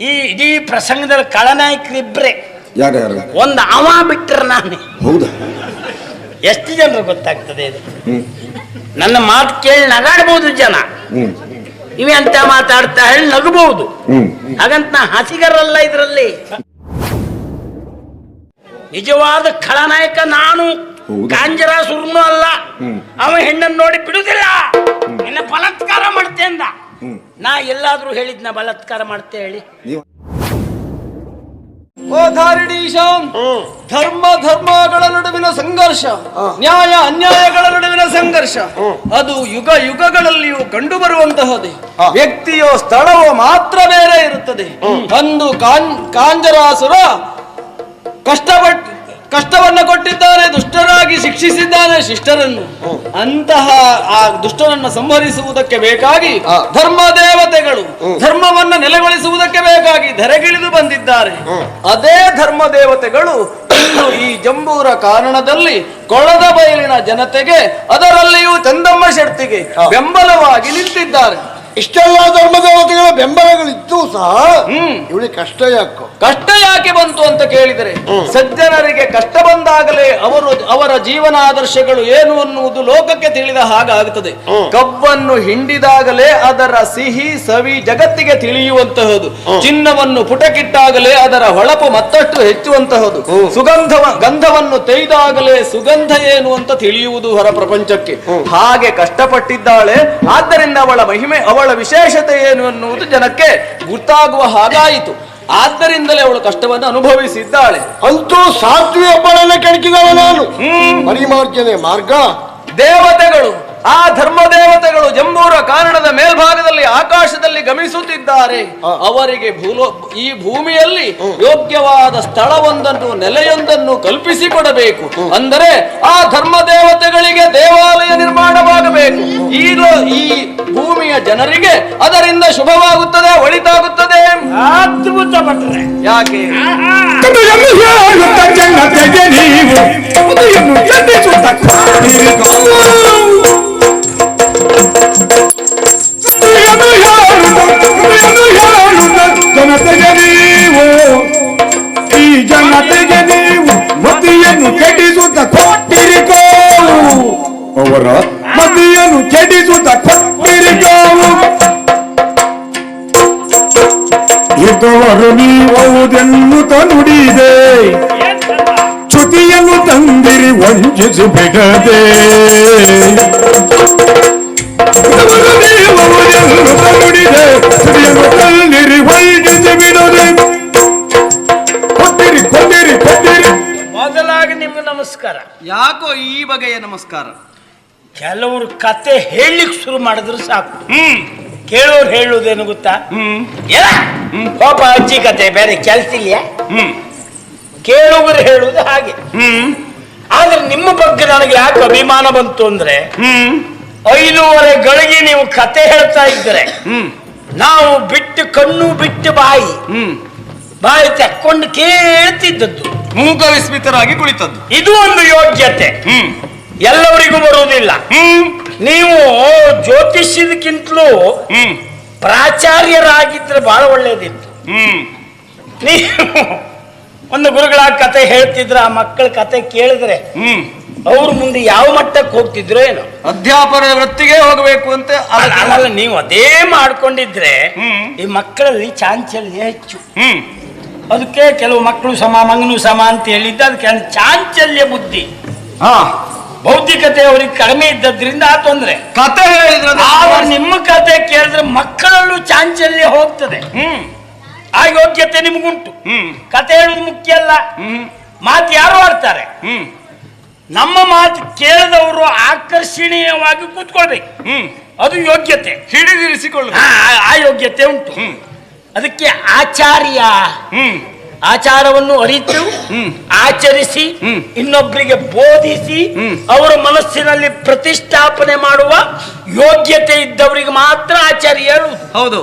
ಈ ಇಡೀ ಪ್ರಸಂಗದಲ್ಲಿ ಯಾರು ಯಾರು ಒಂದು ಅವ ಬಿಟ್ಟರೆ ನಾನು. ಹೌದಾ? ಎಷ್ಟು ಜನರು ಗೊತ್ತಾಗ್ತದೆ ಇದು? ಹ್ಮ್. ನನ್ನ ಮಾತು ಕೇಳಿ ನಗಾಡ್ಬೋದು ಜನ. ಹ್ಮ್. ಇವೆ ಅಂತ ಮಾತಾಡ್ತಾ ಹೇಳಿ ನಗಬಹುದು. ಹ್ಮ್. ಹಾಗಂತ ನಾ ಹಸಿಗರಲ್ಲ ಇದರಲ್ಲಿ. ನಿಜವಾದ ಖಳನಾಯಕ ನಾನು. ಹೌದಾ? ಕಾಂಜರ ಸುರ್ನು ಅಲ್ಲ. ಹ್ಮ್. ಅವ ಹೆಣ್ಣನ್ನು ನೋಡಿ ಬಿಡುದಿಲ್ಲ. ನಿನ್ನ ಬಲಾತ್ಕಾರ ಮಾಡ್ತೆ ಅಂದ ಹ್ಮ್ ನಾ ಎಲ್ಲಾದ್ರೂ ಹೇಳಿದ್ನ ಬಲತ್ಕಾರ ಮಾಡ್ತೇ ಹೇಳಿ. ನೀವು ಓ ಧಾರಿಣೀಶಂ ಧರ್ಮ ಧರ್ಮಗಳ ನಡುವಿನ ಸಂಘರ್ಷ ನ್ಯಾಯ ಅನ್ಯಾಯಗಳ ನಡುವಿನ ಸಂಘರ್ಷ. ಅದು ಯುಗ ಯುಗಗಳಲ್ಲಿಯೂ ಕಂಡು ಬರುವಂತಹದೇ ವ್ಯಕ್ತಿಯೋ ಸ್ಥಳವೋ ಮಾತ್ರ ಬೇರೆ ಇರುತ್ತದೆ. ಅಂದು ಕಾಂಜರಾಸುರ ಕಷ್ಟಪಟ್ಟು ಕಷ್ಟವನ್ನ ಕೊಟ್ಟಿದ್ದಾನೆ ದುಷ್ಟರಾಗಿ ಶಿಕ್ಷಿಸಿದ್ದಾನೆ ಶಿಷ್ಟರನ್ನು. ಅಂತಹ ಆ ದುಷ್ಟರನ್ನು ಸಂಹರಿಸುವುದಕ್ಕೆ ಬೇಕಾಗಿ ಧರ್ಮ ದೇವತೆಗಳು ಧರ್ಮವನ್ನು ನೆಲೆಗೊಳಿಸುವುದಕ್ಕೆ ಬೇಕಾಗಿ ಧರೆಗಿಳಿದು ಬಂದಿದ್ದಾರೆ. ಅದೇ ಧರ್ಮ ದೇವತೆಗಳು ಈ ಜಂಬೂರ ಕಾರಣದಲ್ಲಿ ಕೊಳದ ಬಯಲಿನ ಜನತೆಗೆ ಅದರಲ್ಲಿಯೂ ಚಂದಮ್ಮ ಶೆಟ್ಟಿಗೆ ಬೆಂಬಲವಾಗಿ ನಿಂತಿದ್ದಾರೆ. ಇಷ್ಟೆಲ್ಲ ಧರ್ಮದೇವತೆಗಳ ಬೆಂಬಲಗಳಿದ್ದು ಸಹ ಇವಳಿಗೆ ಕಷ್ಟ ಯಾಕೆ? ಕಷ್ಟ ಯಾಕೆ ಬಂತು ಅಂತ ಕೇಳಿದರೆ? ಸಜ್ಜನರಿಗೆ ಕಷ್ಟ ಬಂದಾಗಲೇ ಅವರು ಅವರ ಜೀವನ ಆದರ್ಶಗಳು ಏನು ಅನ್ನುವುದು ಲೋಕಕ್ಕೆ ತಿಳಿದ ಹಾಗಾಗುತ್ತದೆ. ಕಬ್ಬನ್ನು ಹಿಂಡಿದಾಗಲೇ ಅದರ ಸಿಹಿ ಸವಿ ಜಗತ್ತಿಗೆ ತಿಳಿಯುವಂತಹದು. ಚಿನ್ನವನ್ನು ಪುಟಕಿಟ್ಟಾಗಲೇ ಅದರ ಹೊಳಪು ಮತ್ತಷ್ಟು ಹೆಚ್ಚುವಂತಹದು. ಸುಗಂಧವ ಗಂಧವನ್ನು ತೆಯ್ದಾಗಲೇ ಸುಗಂಧ ಏನು ಅಂತ ತಿಳಿಯುವುದು ಹೊರ ಪ್ರಪಂಚಕ್ಕೆ. ಹಾಗೆ ಕಷ್ಟಪಟ್ಟಿದ್ದಾಳೆ ಆದ್ದರಿಂದ ಅವಳ ಮಹಿಮೆ ಅವಳ ವಿಶೇಷತೆ ಏನು ಅನ್ನುವುದು ಜನಕ್ಕೆ ಗೊತ್ತಾಗುವ ಹಾಗಾಯಿತು. ಆದ್ದರಿಂದಲೇ ಅವಳು ಕಷ್ಟವನ್ನು ಅನುಭವಿಸಿದ್ದಾಳೆ. ಅಂತೂ ಸಾತ್ವಿ ಹಬ್ಬಳನ್ನ ಕೆಣಕಿದವ ನಾನು. ಪರಿಮಾರ್ಜನೆ ಮಾರ್ಗ. ದೇವತೆಗಳು ಆ ಧರ್ಮ ದೇವತೆಗಳು ಜಂಬೂರ ಕಾರಣದ ಮೇಲ್ಭಾಗದಲ್ಲಿ ಆಕಾಶದಲ್ಲಿ ಗಮಿಸುತ್ತಿದ್ದಾರೆ. ಅವರಿಗೆ ಭೂಲೋ ಈ ಭೂಮಿಯಲ್ಲಿ ಯೋಗ್ಯವಾದ ಸ್ಥಳವೊಂದನ್ನು ನೆಲೆಯೊಂದನ್ನು ಕಲ್ಪಿಸಿಕೊಡಬೇಕು. ಅಂದರೆ ಆ ಧರ್ಮ ದೇವತೆಗಳಿಗೆ ದೇವಾಲಯ ನಿರ್ಮಾಣವಾಗಬೇಕು. ಈ ಈ ಭೂಮಿಯ ಜನರಿಗೆ ಅದರಿಂದ ಶುಭವಾಗುತ್ತದೆ ಒಳಿತಾಗುತ್ತದೆ. ಯಾಕೆ? ನೀವು. ಅವರ ಮತಿಯನ್ನು ಕೆಡಿಸುತ್ತ ಕೊಟ್ಟಿರಿಕೋವು. ಇದ್ದವರು ನೀವುದೆನ್ನುತ್ತ ನುಡಿದೆ. ಚುತಿಯನ್ನು ತಂದಿರಿ ವಂಚಿಸಿ ಬಿಡದೆ. ನುಡಿದೆ. ತಂದಿರಿ ವಂಚಿಸಿ ಬಿಡದೆ. ಕೊಟ್ಟಿರಿ ಕೊಟ್ಟಿರಿ ಕೊಟ್ಟಿರಿ. ಮೊದಲಾಗಿ ನಿಮ್ಗೆ ನಮಸ್ಕಾರ. ಯಾಕೋ ಈ ಬಗೆಯ ನಮಸ್ಕಾರ? ಕೆಲವರು ಕತೆ ಹೇಳಲಿಕ್ಕೆ ಶುರು ಮಾಡಿದ್ರು ಸಾಕು. ಹ್ಮ್. ಕೇಳೋರು ಹೇಳುವುದೇನು ಗೊತ್ತಾ? ಏನ ಪಾಪ ಅಜ್ಜಿ ಕತೆ ಬೇರೆ ಕೆಲ್ಸ ಇಲ್ಲ ಕೇಳುವರು ಹೇಳುವುದು ಹಾಗೆ. ಹ್ಮ್. ಆದ್ರೆ ನಿಮ್ಮ ಬಗ್ಗೆ ನನಗೆ ಯಾಕೆ ಅಭಿಮಾನ ಬಂತು ಅಂದ್ರೆ ಹ್ಮ್. ಐದೂವರೆ ಗಳಿಗೆ ನೀವು ಕತೆ ಹೇಳ್ತಾ ಇದ್ರೆ ನಾವು ಬಿಟ್ಟು ಕಣ್ಣು ಬಿಟ್ಟು ಬಾಯಿ ಹ್ಮ್. ಬಾಯಿ ತಕ್ಕೊಂಡು ಕೇಳ್ತಿದ್ದದ್ದು. ಮೂಕ ವಿಸ್ಮಿತರಾಗಿ ಕುಳಿತದ್ದು. ಇದು ಒಂದು ಯೋಗ್ಯತೆ. ಎಲ್ಲವರಿಗೂ ಬರುವುದಿಲ್ಲ. ನೀವು ಜ್ಯೋತಿಷ್ಯದಕ್ಕಿಂತಲೂ ಪ್ರಾಚಾರ್ಯರಾಗಿದ್ರೆ ಬಹಳ ಒಳ್ಳೇದಿತ್ತು. ನೀವು ಒಂದು ಗುರುಗಳ ಕತೆ ಹೇಳ್ತಿದ್ರೆ ಆ ಮಕ್ಕಳ ಕತೆ ಕೇಳಿದ್ರೆ ಅವ್ರ ಮುಂದೆ ಯಾವ ಮಟ್ಟಕ್ಕೆ ಹೋಗ್ತಿದ್ರು ಏನು. ಅಧ್ಯಾಪನ ವೃತ್ತಿಗೆ ಹೋಗಬೇಕು ಅಂತ ಅಲ್ಲ, ನೀವು ಅದೇ ಮಾಡ್ಕೊಂಡಿದ್ರೆ ಈ ಮಕ್ಕಳಲ್ಲಿ ಚಾಂಚಲ್ಯ ಹೆಚ್ಚು. ಅದಕ್ಕೆ ಕೆಲವು ಮಕ್ಕಳು ಸಮ ಮಗನು ಸಮ ಅಂತ ಹೇಳಿದ್ದ ಅದಕ್ಕೆ ಚಾಂಚಲ್ಯ ಬುದ್ಧಿ. ಹಾ. ಬೌದ್ಧಿಕತೆ ಅವರಿಗೆ ಕಡಿಮೆ ಇದ್ದದ್ರಿಂದ ಆ ತೊಂದರೆ. ಕತೆ ಹೇಳಿದ್ರೆ ಆದ್ರೆ ನಿಮ್ಮ ಕತೆ ಕೇಳಿದ್ರೆ ಮಕ್ಕಳಲ್ಲೂ ಚಾಂಚಲ್ಯ ಹೋಗ್ತದೆ. ಆ ಯೋಗ್ಯತೆ ನಿಮಗುಂಟು. ಕತೆ ಹೇಳೋದು ಮುಖ್ಯ ಅಲ್ಲ. ಹ್ಮ್. ಮಾತು ಯಾರು ಆಡ್ತಾರೆ ನಮ್ಮ ಮಾತು ಕೇಳಿದವರು ಆಕರ್ಷಣೀಯವಾಗಿ ಕೂತ್ಕೊಳ್ಬೇಕು ಅದು ಯೋಗ್ಯತೆ. ಹಿಡಿದಿರಿಸಿಕೊಳ್ಳ. ಆ, ಯೋಗ್ಯತೆ ಉಂಟು. ಅದಕ್ಕೆ ಆಚಾರ್ಯ ಆಚಾರವನ್ನು ಅರಿತು ಆಚರಿಸಿ ಇನ್ನೊಬ್ಬರಿಗೆ ಬೋಧಿಸಿ ಅವರ ಮನಸ್ಸಿನಲ್ಲಿ ಪ್ರತಿಷ್ಠಾಪನೆ ಮಾಡುವ ಯೋಗ್ಯತೆ ಇದ್ದವರಿಗೆ ಮಾತ್ರ ಆಚಾರ್ಯ ಹೇಳುವುದು. ಹೌದು.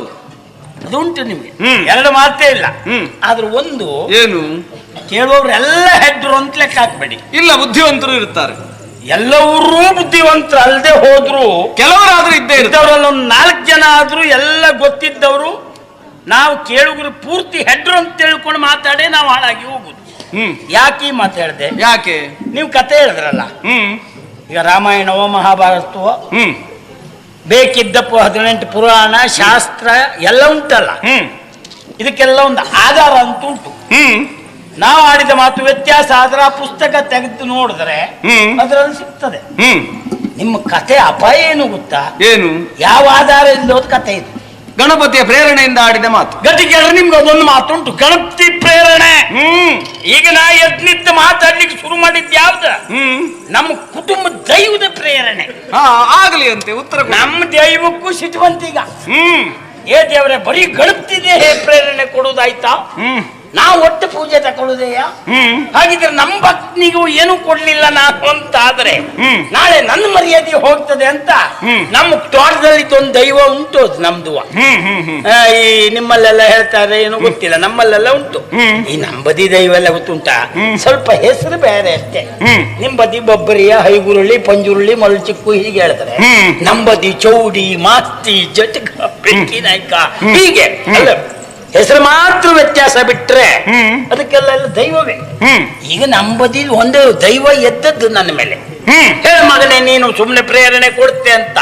ಅದುಂಟು ನಿಮಗೆ. ಎರಡು ಮಾತೇ ಇಲ್ಲ. ಆದ್ರೆ ಒಂದು ಏನು? ಕೇಳುವವರೆಲ್ಲ ಹೆಡ್ರು ಅಂತ ಲೆಕ್ಕ ಹಾಕ್ಬೇಡಿ. ಇಲ್ಲ ಬುದ್ಧಿವಂತರು ಇರ್ತಾರೆ ಎಲ್ಲವರೂ ಬುದ್ಧಿವಂತರು ಅಲ್ಲದೆ ಹೋದ್ರು ಕೆಲವರಾದ್ರೂ ಇದ್ದೇ ಇರ್ತಾರೆ ಇದ್ದವರಲ್ಲಿ ಒಂದು ನಾಲ್ಕು ಜನ ಆದ್ರೂ ಎಲ್ಲ ಗೊತ್ತಿದ್ದವರು ನಾವು ಕೇಳುಗರು ಪೂರ್ತಿ ಹೆಡ್ರು ಅಂತ ತಿಳ್ಕೊಂಡು ಮಾತಾಡೇ ನಾವು ಹಾಳಾಗಿ ಹೋಗುದು. ಹ್ಮ್. ಯಾಕೆ ಮಾತು ಹೇಳ್ದೆ? ಯಾಕೆ? ನೀವು ಕತೆ ಹೇಳಿದ್ರಲ್ಲ. ಹ್ಮ್. ಈಗ ರಾಮಾಯಣವೋ ಮಹಾಭಾರತವೋ ಹ್ಮ್. ಬೇಕಿದ್ದಪ್ಪು ಹದಿನೆಂಟು ಪುರಾಣ ಶಾಸ್ತ್ರ ಎಲ್ಲ ಉಂಟಲ್ಲ. ಹ್ಮ್. ಇದಕ್ಕೆಲ್ಲ ಒಂದು ಆಧಾರ ಅಂತ ಉಂಟು. ಹ್ಮ್. ನಾವು ಆಡಿದ ಮಾತು ವ್ಯತ್ಯಾಸ ಆದ್ರೆ ಆ ಪುಸ್ತಕ ತೆಗೆದು ನೋಡಿದ್ರೆ. ಅದರಲ್ಲಿ ಸಿಗ್ತದೆ. ಹ್ಮ್. ನಿಮ್ಮ ಕತೆ ಅಪಾಯ ಏನು ಗೊತ್ತಾ? ಏನು? ಯಾವ ಆಧಾರ ಇಲ್ಲದ ಕತೆ ಇದು. ಗಣಪತಿಯ ಪ್ರೇರಣೆಯಿಂದ ಆಡಿದ ಮಾತು. ಗತಿಗೆ ನಿಮ್ಗೆ ಅದೊಂದು ಮಾತುಂಟು ಗಣಪತಿ ಪ್ರೇರಣೆ. ಹ್ಮ್. ಈಗ ನಾ ಯತ್ನಿತ್ತ ಮಾತಾಡ್ಲಿಕ್ಕೆ ಶುರು ಮಾಡಿದ್ದು ಯಾವ್ದ? ಹ್ಮ್. ನಮ್ಮ ಕುಟುಂಬ ದೈವದ ಪ್ರೇರಣೆ. ಹಾ ಆಗ್ಲಿ ಅಂತೆ ಉತ್ತರ ಕೊಡು. ನಮ್ಮ ದೈವಕ್ಕೂ ಸಿಟ್ಟು ಬಂತೀಗ ಹ್ಮ್. ಏ ದೇವರೇ ಬರೀ ಗಣಪತಿದೆ ಪ್ರೇರಣೆ ಕೊಡೋದಾಯ್ತಾ ಹ್ಮ್. ನಾವು ಒಟ್ಟು ಪೂಜೆ ತಗೊಳ್ಳುದೇಯ ಹಾಗಿದ್ರೆ ನಮ್ಮ ಭಕ್ತನಿಗೂ ಏನು ಕೊಡ್ಲಿಲ್ಲ ನಾನು ಅಂತ ಆದ್ರೆ. ನಾಳೆ ನನ್ನ ಮರ್ಯಾದೆ ಹೋಗ್ತದೆ ಅಂತ. ನಮ್ಮ ತೋಟದಲ್ಲಿ ಒಂದು ದೈವ ಉಂಟು ನಮ್ದು ಈ ನಿಮ್ಮಲ್ಲೆಲ್ಲ ಹೇಳ್ತಾರೆ ಏನು ಗೊತ್ತಿಲ್ಲ ನಮ್ಮಲ್ಲೆಲ್ಲ ಉಂಟು. ಈ ನಂಬದಿ ದೈವ ಎಲ್ಲ ಗೊತ್ತುಂಟಾ. ಸ್ವಲ್ಪ ಹೆಸರು ಬೇರೆ ಅಷ್ಟೇ. ನಿಂಬದಿ ಬೊಬ್ಬರಿಯ ಹೈಗುರುಳಿ ಪಂಜುರುಳಿ ಮಲ್ಚಿಕ್ಕು ಹೀಗೆ ಹೇಳ್ತಾರೆ. ನಂಬದಿ ಚೌಡಿ ಮಾಸ್ತಿ ಜಟಕ ಬೆಂಕಿ ನಾಯ್ಕ ಹೀಗೆ ಅಲ್ಲ ಹೆಸರು ಮಾತ್ರ ವ್ಯತ್ಯಾಸ ಬಿಟ್ರೆ. ಅದಕ್ಕೆಲ್ಲ ಎಲ್ಲ ದೈವವೇ. ಈಗ ನಂಬದಿ ಒಂದೇ ದೈವ ಎದ್ದದ್ದು ನನ್ನ ಮೇಲೆ. ಹೇಳ ಮಗನೇ ನೀನು ಸುಮ್ಮನೆ ಪ್ರೇರಣೆ ಕೊಡುತ್ತೆ ಅಂತ.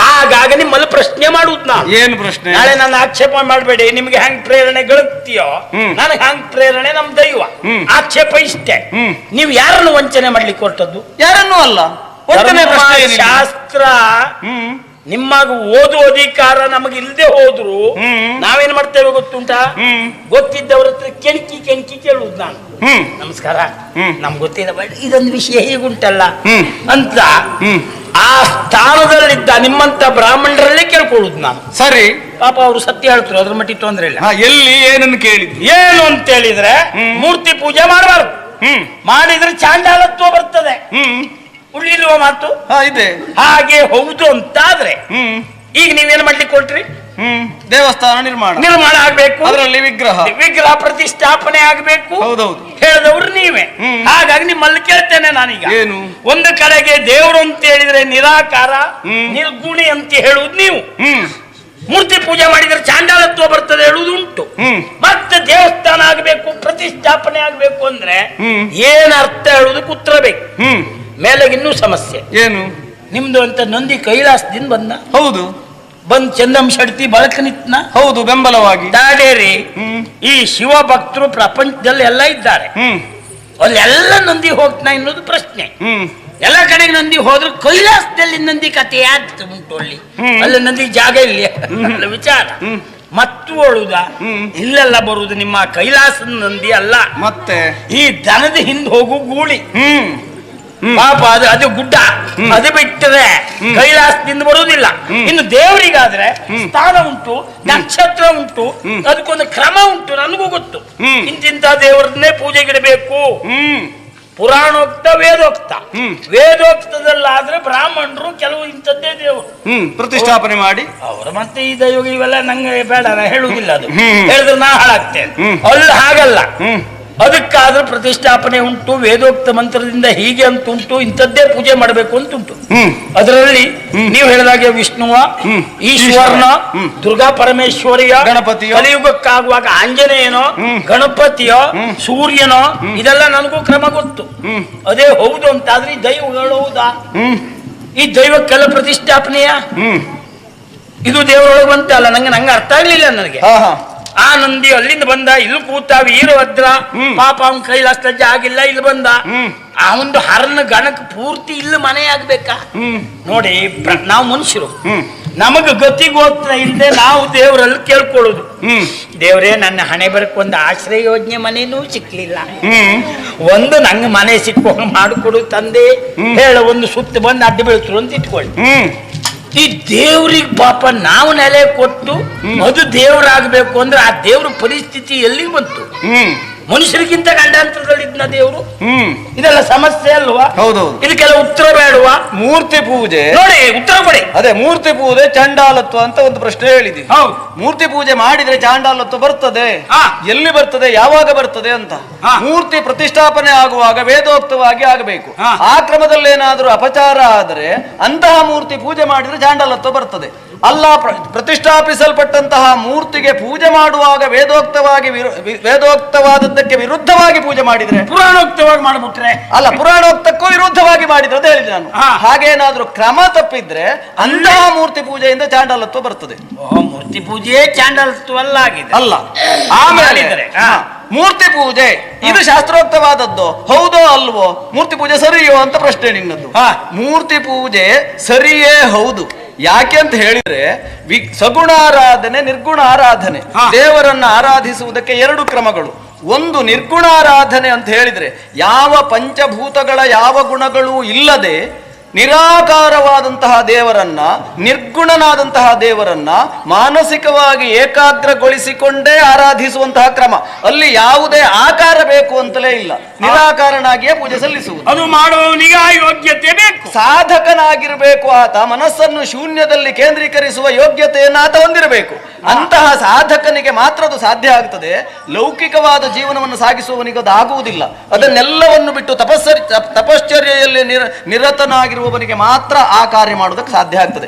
ಹಾಗಾಗ ನಿಮ್ಮಲ್ಲಿ ಪ್ರಶ್ನೆ ಮಾಡುದ್ ನಾನು. ಏನು ಪ್ರಶ್ನೆ? ನಾಳೆ ನನ್ನ ಆಕ್ಷೇಪ ಮಾಡಬೇಡಿ. ನಿಮ್ಗೆ ಹೆಂಗ್ ಪ್ರೇರಣೆ ಗಳಿಸ್ತೀಯೋ ಹ್ಮ್. ನನಗೆ ಹ್ಯಾಂಗ್ ಪ್ರೇರಣೆ ನಮ್ ದೈವ. ಆಕ್ಷೇಪ ಇಷ್ಟೇ. ನೀವು ಯಾರನ್ನು ವಂಚನೆ ಮಾಡ್ಲಿಕ್ಕೆ ಹೊರಟದ್ದು? ಯಾರನ್ನೂ ಅಲ್ಲ. ಶಾಸ್ತ್ರ ನಿಮ್ಮಾಗ ಓದು ಅಧಿಕಾರ ನಮಗೆ ಇಲ್ಲದೆ ಹೋದ್ರು ನಾವೇನ್ ಮಾಡ್ತೇವೆ ಗೊತ್ತುಂಟಾ? ಗೊತ್ತಿದ್ದವರ ಹತ್ರ ಕೆಣಕಿ ಕೆಣಕಿ ಕೇಳುವುದು ನಾನು. ನಮಸ್ಕಾರ. ನಮ್ಗೆ ಗೊತ್ತಿಲ್ಲ ಬಟ್ ಇದೊಂದು ವಿಷಯ ಹೇಗುಂಟಲ್ಲ. ಅಂತ. ಆ ಸ್ಥಾನದಲ್ಲಿದ್ದ ನಿಮ್ಮಂತ ಬ್ರಾಹ್ಮಣರಲ್ಲೇ ಕೇಳ್ಕೊಳ್ಳುದು ನಾನು. ಸರಿ. ಪಾಪ ಅವರು ಸತ್ಯ ಹೇಳ್ತಾರೆ ಅದ್ರ ಮಟ್ಟಿಗೆ ತೊಂದ್ರೆ ಇಲ್ಲ. ಎಲ್ಲಿ ಏನನ್ನು ಕೇಳಿದ್ರು? ಏನು ಅಂತ ಹೇಳಿದ್ರೆ ಮೂರ್ತಿ ಪೂಜೆ ಮಾಡಬಾರ್ದು. ಮಾಡಿದ್ರೆ ಚಾಂಡಾಲತ್ವ ಬರ್ತದೆ. ಉಳಿಲ್ವ ಮಾತು? ಹಾ ಇದೆ. ಹಾಗೆ ಹೌದು ಅಂತಾದ್ರೆ ಹ್ಮ್. ಈಗ ನೀವೇನ್ ಮಾಡ್ಲಿಕ್ಕೆ ಕೊಟ್ರಿ ಹ್ಮ್. ದೇವಸ್ಥಾನ ನಿರ್ಮಾಣ. ನಿರ್ಮಾಣ ಆಗ್ಬೇಕು. ಅದರಲ್ಲಿ ವಿಗ್ರಹ. ವಿಗ್ರಹ ಪ್ರತಿಷ್ಠಾಪನೆ ಆಗ್ಬೇಕು. ಹೌದೌದು. ಹೇಳದವ್ರು ನೀವೇ. ಹ್ಮ್. ಹಾಗಾಗಿ ನಿಮ್ಮಲ್ಲಿ ಕೇಳ್ತೇನೆ ನಾನೀಗ. ಏನು? ಒಂದು ಕಡೆಗೆ ದೇವರು ಅಂತ ಹೇಳಿದ್ರೆ ನಿರಾಕಾರ ಹ್ಮ್. ನಿರ್ಗುಣಿ ಅಂತ ಹೇಳುವುದು ನೀವು. ಹ್ಮ್. ಮೂರ್ತಿ ಪೂಜೆ ಮಾಡಿದ್ರೆ ಚಾಂಡಾಲತ್ವ ಬರ್ತದೆ ಹೇಳುವುದುಂಟು. ಹ್ಮ್. ಮತ್ತೆ ದೇವಸ್ಥಾನ ಆಗ್ಬೇಕು ಪ್ರತಿಷ್ಠಾಪನೆ ಆಗ್ಬೇಕು ಅಂದ್ರೆ ಏನರ್ಥ ಏನ್ ಅರ್ಥ ಹ್ಮ್. ಉತ್ತರ ಮೇಲೆಗೆ ಇನ್ನೂ ಸಮಸ್ಯೆ. ಏನು? ನಿಮ್ದು ಅಂತ ನಂದಿ ಕೈಲಾಸದಿಂದ ಬಂದ. ಹೌದು. ಬಂದ್ ಚಂದಂ ಶಡ್ತಿ ಬಳಕ ನಿತ್ನ ಹೌದು ಬೆಂಬಲವಾಗಿ. ದಾಡೇರಿ ಈ ಶಿವ ಭಕ್ತರು ಪ್ರಪಂಚದಲ್ಲಿ ಎಲ್ಲ ಇದ್ದಾರೆ. ಅಲ್ಲೆಲ್ಲ ನಂದಿ ಹೋಗ್ತಾ ಅನ್ನೋದು ಪ್ರಶ್ನೆ. ಎಲ್ಲ ಕಡೆ ನಂದಿ ಹೋದ್ರು ಕೈಲಾಸದಲ್ಲಿ ನಂದಿ ಕಥೆ ಯಾಕೆ ಉಂಟು ಅಲ್ಲಿ. ಅಲ್ಲಿ ನಂದಿ ಜಾಗ ಇಲ್ಲ. ವಿಚಾರ. ಮತ್ತು ಒಳುದ. ಇಲ್ಲೆಲ್ಲ ಬರುವುದು ನಿಮ್ಮ ಕೈಲಾಸದ ನಂದಿ ಅಲ್ಲ. ಮತ್ತೆ? ಈ ದನದ ಹಿಂದೆ ಹೋಗು ಗೂಳಿ. ಹ್ಮ್. ಪಾಪ ಅದು ಅದು ಗುಡ್ಡ. ಅದು ಬಿಟ್ಟರೆ ಕೈಲಾಸದಿಂದ ಬರುವುದಿಲ್ಲ. ಇನ್ನು ದೇವರಿಗಾದ್ರೆ. ಸ್ಥಾನ ಉಂಟು ನಕ್ಷತ್ರ ಉಂಟು. ಅದಕ್ಕೊಂದು ಕ್ರಮ ಉಂಟು ನನಗೂ ಗೊತ್ತು. ಇಂತಿಂತ ದೇವರನ್ನೇ ಪೂಜೆಗಿಡಬೇಕು. ಹ್ಮ್. ಪುರಾಣೋಕ್ತ ವೇದೋಕ್ತ. ಹ್ಮ್. ವೇದೋಕ್ತದಲ್ಲಾದ್ರೆ ಬ್ರಾಹ್ಮಣರು ಕೆಲವು ಇಂಥದ್ದೇ ದೇವರು. ಹ್ಮ್. ಪ್ರತಿಷ್ಠಾಪನೆ ಮಾಡಿ. ಅವರು ಮತ್ತೆ ಈ ದೈವ ಇವೆಲ್ಲ ನಂಗೆ ಬೇಡ ಹೇಳುವುದಿಲ್ಲ ಅದು. ಹೇಳಿದ್ರೆ ನಾ ಹಾಳಾಗ್ತೇನೆ. ಅಲ್ಲ ಹಾಗಲ್ಲ. ಅದಕ್ಕಾದ್ರೂ ಪ್ರತಿಷ್ಠಾಪನೆ ಉಂಟು ವೇದೋಕ್ತ ಮಂತ್ರದಿಂದ ಹೀಗೆ ಅಂತ ಉಂಟು ಇಂಥದ್ದೇ ಪೂಜೆ ಮಾಡಬೇಕು ಅಂತ ಉಂಟು. ಅದರಲ್ಲಿ ನೀವು ಹೇಳಿದಾಗೆ ವಿಷ್ಣುವ. ಈಶ್ವರನ. ದುರ್ಗಾ ಪರಮೇಶ್ವರಿಯ ಗಣಪತಿ ಕಲಿಯುಗಕ್ಕಾಗುವಾಗ ಆಂಜನೇಯನೋ. ಗಣಪತಿಯೋ ಸೂರ್ಯನೋ ಇದೆಲ್ಲ ನನಗೂ ಕ್ರಮ ಗೊತ್ತು. ಅದೇ ಹೌದು ಅಂತಾದ್ರೆ ಈ ದೈವಗಳು ಹೌದಾ? ಈ ದೈವಕ್ಕೆಲ್ಲ ಪ್ರತಿಷ್ಠಾಪನೆಯ? ಹ್ಮ್. ಇದು ದೇವರೊಳಗೆ ಬಂತಲ್ಲ ನಂಗೆ ನಂಗೆ ಅರ್ಥ ಆಗ್ಲಿಲ್ಲ ನನಗೆ. ಆ ನಂದಿ ಅಲ್ಲಿಂದ ಬಂದ ಇಲ್ಲಿ ಕೂತ ವೀರಭದ್ರ ಪಾಪ ಪಾಪ ಅವನ್ ಅಷ್ಟ ಆಗಿಲ್ಲ ಇಲ್ಲಿ ಬಂದ. ಆ ಒಂದು ಹರನ ಗಣಕ್ ಪೂರ್ತಿ ಇಲ್ಲಿ ಮನೆ ಆಗ್ಬೇಕಾ? ನೋಡಿ ನಾವು ಮನುಷ್ಯರು. ನಮಗ ಗತಿ ಗೋತ್ರ ಇಲ್ಲದೆ ನಾವು ದೇವರಲ್ಲಿ ಕೇಳ್ಕೊಳ್ಳೋದು. ದೇವರೇ ನನ್ನ ಹಣೆ ಬರಕ್ ಒಂದು ಆಶ್ರಯ ಯೋಜನೆ ಮನೇನೂ ಸಿಕ್ಲಿಲ್ಲ. ಒಂದು ನಂಗೆ ಮನೆ ಸಿಕ್ಕೊಂಡು ಮಾಡಿಕೊಡು ತಂದೆ. ಹೇಳ ಒಂದು ಸುತ್ತ ಬಂದು ಅಡ್ಡ ಬೀಳ್ತರು ಅಂತ ಇಟ್ಕೊಳ್ಳಿ. ಈ ದೇವ್ರಿಗೆ ಪಾಪ ನಾವು ನೆಲೆ ಕೊಟ್ಟು ಅದು ದೇವರಾಗಬೇಕು ಅಂದ್ರೆ ಆ ದೇವ್ರ ಪರಿಸ್ಥಿತಿ ಎಲ್ಲಿ ಬಂತು? ಹ್ಮ್. ಮನುಷ್ಯರಿಗಿಂತ ಗಂಡಾಂತರದಲ್ಲಿದ್ದ ದೇವರು? ಹ್ಮ್. ಇದೆಲ್ಲ ಸಮಸ್ಯೆ ಅಲ್ವಾ? ಹೌದೌದು. ಇದಕ್ಕೆಲ್ಲ ಉತ್ತರ ಬೇಡವಾ? ಮೂರ್ತಿ ಪೂಜೆ. ನೋಡಿ ಉತ್ತರ ಕೊಡಿ. ಅದೇ ಮೂರ್ತಿ ಪೂಜೆ ಚಂಡಾಲತ್ವ ಅಂತ ಒಂದು ಪ್ರಶ್ನೆ ಹೇಳಿದ್ವಿ. ಹೌದು. ಮೂರ್ತಿ ಪೂಜೆ ಮಾಡಿದ್ರೆ ಚಾಂಡಾಲತ್ವ ಬರ್ತದೆ. ಹಾ. ಎಲ್ಲಿ ಬರ್ತದೆ ಯಾವಾಗ ಬರ್ತದೆ ಅಂತ. ಮೂರ್ತಿ ಪ್ರತಿಷ್ಠಾಪನೆ ಆಗುವಾಗ ವೇದೋಕ್ತವಾಗಿ ಆಗಬೇಕು. ಆ ಕ್ರಮದಲ್ಲಿ ಏನಾದರೂ ಅಪಚಾರ ಆದರೆ ಅಂತಹ ಮೂರ್ತಿ ಪೂಜೆ ಮಾಡಿದ್ರೆ ಚಾಂಡಾಲತ್ವ ಬರ್ತದೆ. ಅಲ್ಲ ಪ್ರತಿಷ್ಠಾಪಿಸಲ್ಪಟ್ಟಂತಹ ಮೂರ್ತಿಗೆ ಪೂಜೆ ಮಾಡುವಾಗ ವೇದೋಕ್ತವಾಗಿ ವೇದೋಕ್ತವಾದದ್ದಕ್ಕೆ ವಿರುದ್ಧವಾಗಿ ಪೂಜೆ ಮಾಡಿದ್ರೆ? ಪುರಾಣೋಕ್ತವಾಗಿ ಮಾಡಿಬಿಟ್ರೆ. ಅಲ್ಲ ಪುರಾಣೋಕ್ತಕ್ಕೂ ವಿರುದ್ಧವಾಗಿ ಮಾಡಿದ್ರೆ ಅಂತ ಹೇಳಿದೆ ನಾನು. ಹಾಗೇನಾದ್ರೂ ಕ್ರಮ ತಪ್ಪಿದ್ರೆ ಅಂತಹ ಮೂರ್ತಿ ಪೂಜೆಯಿಂದ ಚಾಂಡಲತ್ವ ಬರ್ತದೆ. ಮೂರ್ತಿ ಮೂರ್ತಿ ಚಾಂಡಲತ್ವ ಅಲ್ಲ ಆಗಿದೆ ಅಲ್ಲ ಆಮೇಲೆ ಮೂರ್ತಿ ಪೂಜೆ ಇದು ಶಾಸ್ತ್ರೋಕ್ತವಾದದ್ದು. ಹೌದೋ ಅಲ್ವೋ? ಮೂರ್ತಿ ಪೂಜೆ ಸರಿಯೋ ಅಂತ ಪ್ರಶ್ನೆ ನಿನ್ನದು ಹಾ. ಮೂರ್ತಿ ಪೂಜೆ ಸರಿಯೇ ಹೌದು. ಯಾಕೆ ಅಂತ ಹೇಳಿದ್ರೆ ವಿ ಸಗುಣಾರಾಧನೆ ನಿರ್ಗುಣ ಆರಾಧನೆ. ದೇವರನ್ನ ಆರಾಧಿಸುವುದಕ್ಕೆ ಎರಡು ಕ್ರಮಗಳು. ಒಂದು ನಿರ್ಗುಣಾರಾಧನೆ ಅಂತ ಹೇಳಿದ್ರೆ ಯಾವ ಪಂಚಭೂತಗಳ ಯಾವ ಗುಣಗಳು ಇಲ್ಲದೆ ನಿರಾಕಾರವಾದಂತಹ ದೇವರನ್ನ ನಿರ್ಗುಣನಾದಂತಹ ದೇವರನ್ನ ಮಾನಸಿಕವಾಗಿ ಏಕಾಗ್ರಗೊಳಿಸಿಕೊಂಡೇ ಆರಾಧಿಸುವಂತಹ ಕ್ರಮ. ಅಲ್ಲಿ ಯಾವುದೇ ಆಕಾರ ಬೇಕು ಅಂತಲೇ ಇಲ್ಲ. ನಿರಾಕಾರನಾಗಿಯೇ ಪೂಜೆ ಸಲ್ಲಿಸುವುದು. ಅದು ಮಾಡುವವನಿಗೆ ಆ ಯೋಗ್ಯತೆ ಬೇಕು. ಸಾಧಕನಾಗಿರಬೇಕು ಆತ ಮನಸ್ಸನ್ನು ಶೂನ್ಯದಲ್ಲಿ ಕೇಂದ್ರೀಕರಿಸುವ ಯೋಗ್ಯತೆಯನ್ನು ಆತ ಹೊಂದಿರಬೇಕು. ಅಂತಹ ಸಾಧಕನಿಗೆ ಮಾತ್ರ ಅದು ಸಾಧ್ಯ ಆಗ್ತದೆ. ಲೌಕಿಕವಾದ ಜೀವನವನ್ನು ಸಾಗಿಸುವವನಿಗೆ ಅದು ಆಗುವುದಿಲ್ಲ. ಅದನ್ನೆಲ್ಲವನ್ನು ಬಿಟ್ಟು ತಪಸ್ಸರಿ ತಪಶ್ಚರ್ಯಲ್ಲಿ ತಪಶ್ಚರ್ಯೆಯಲ್ಲಿ ನಿರ ನಿರತನಾಗಿರುವವನಿಗೆ ಮಾತ್ರ ಆ ಕಾರ್ಯ ಮಾಡೋದಕ್ಕೆ ಸಾಧ್ಯ ಆಗ್ತದೆ.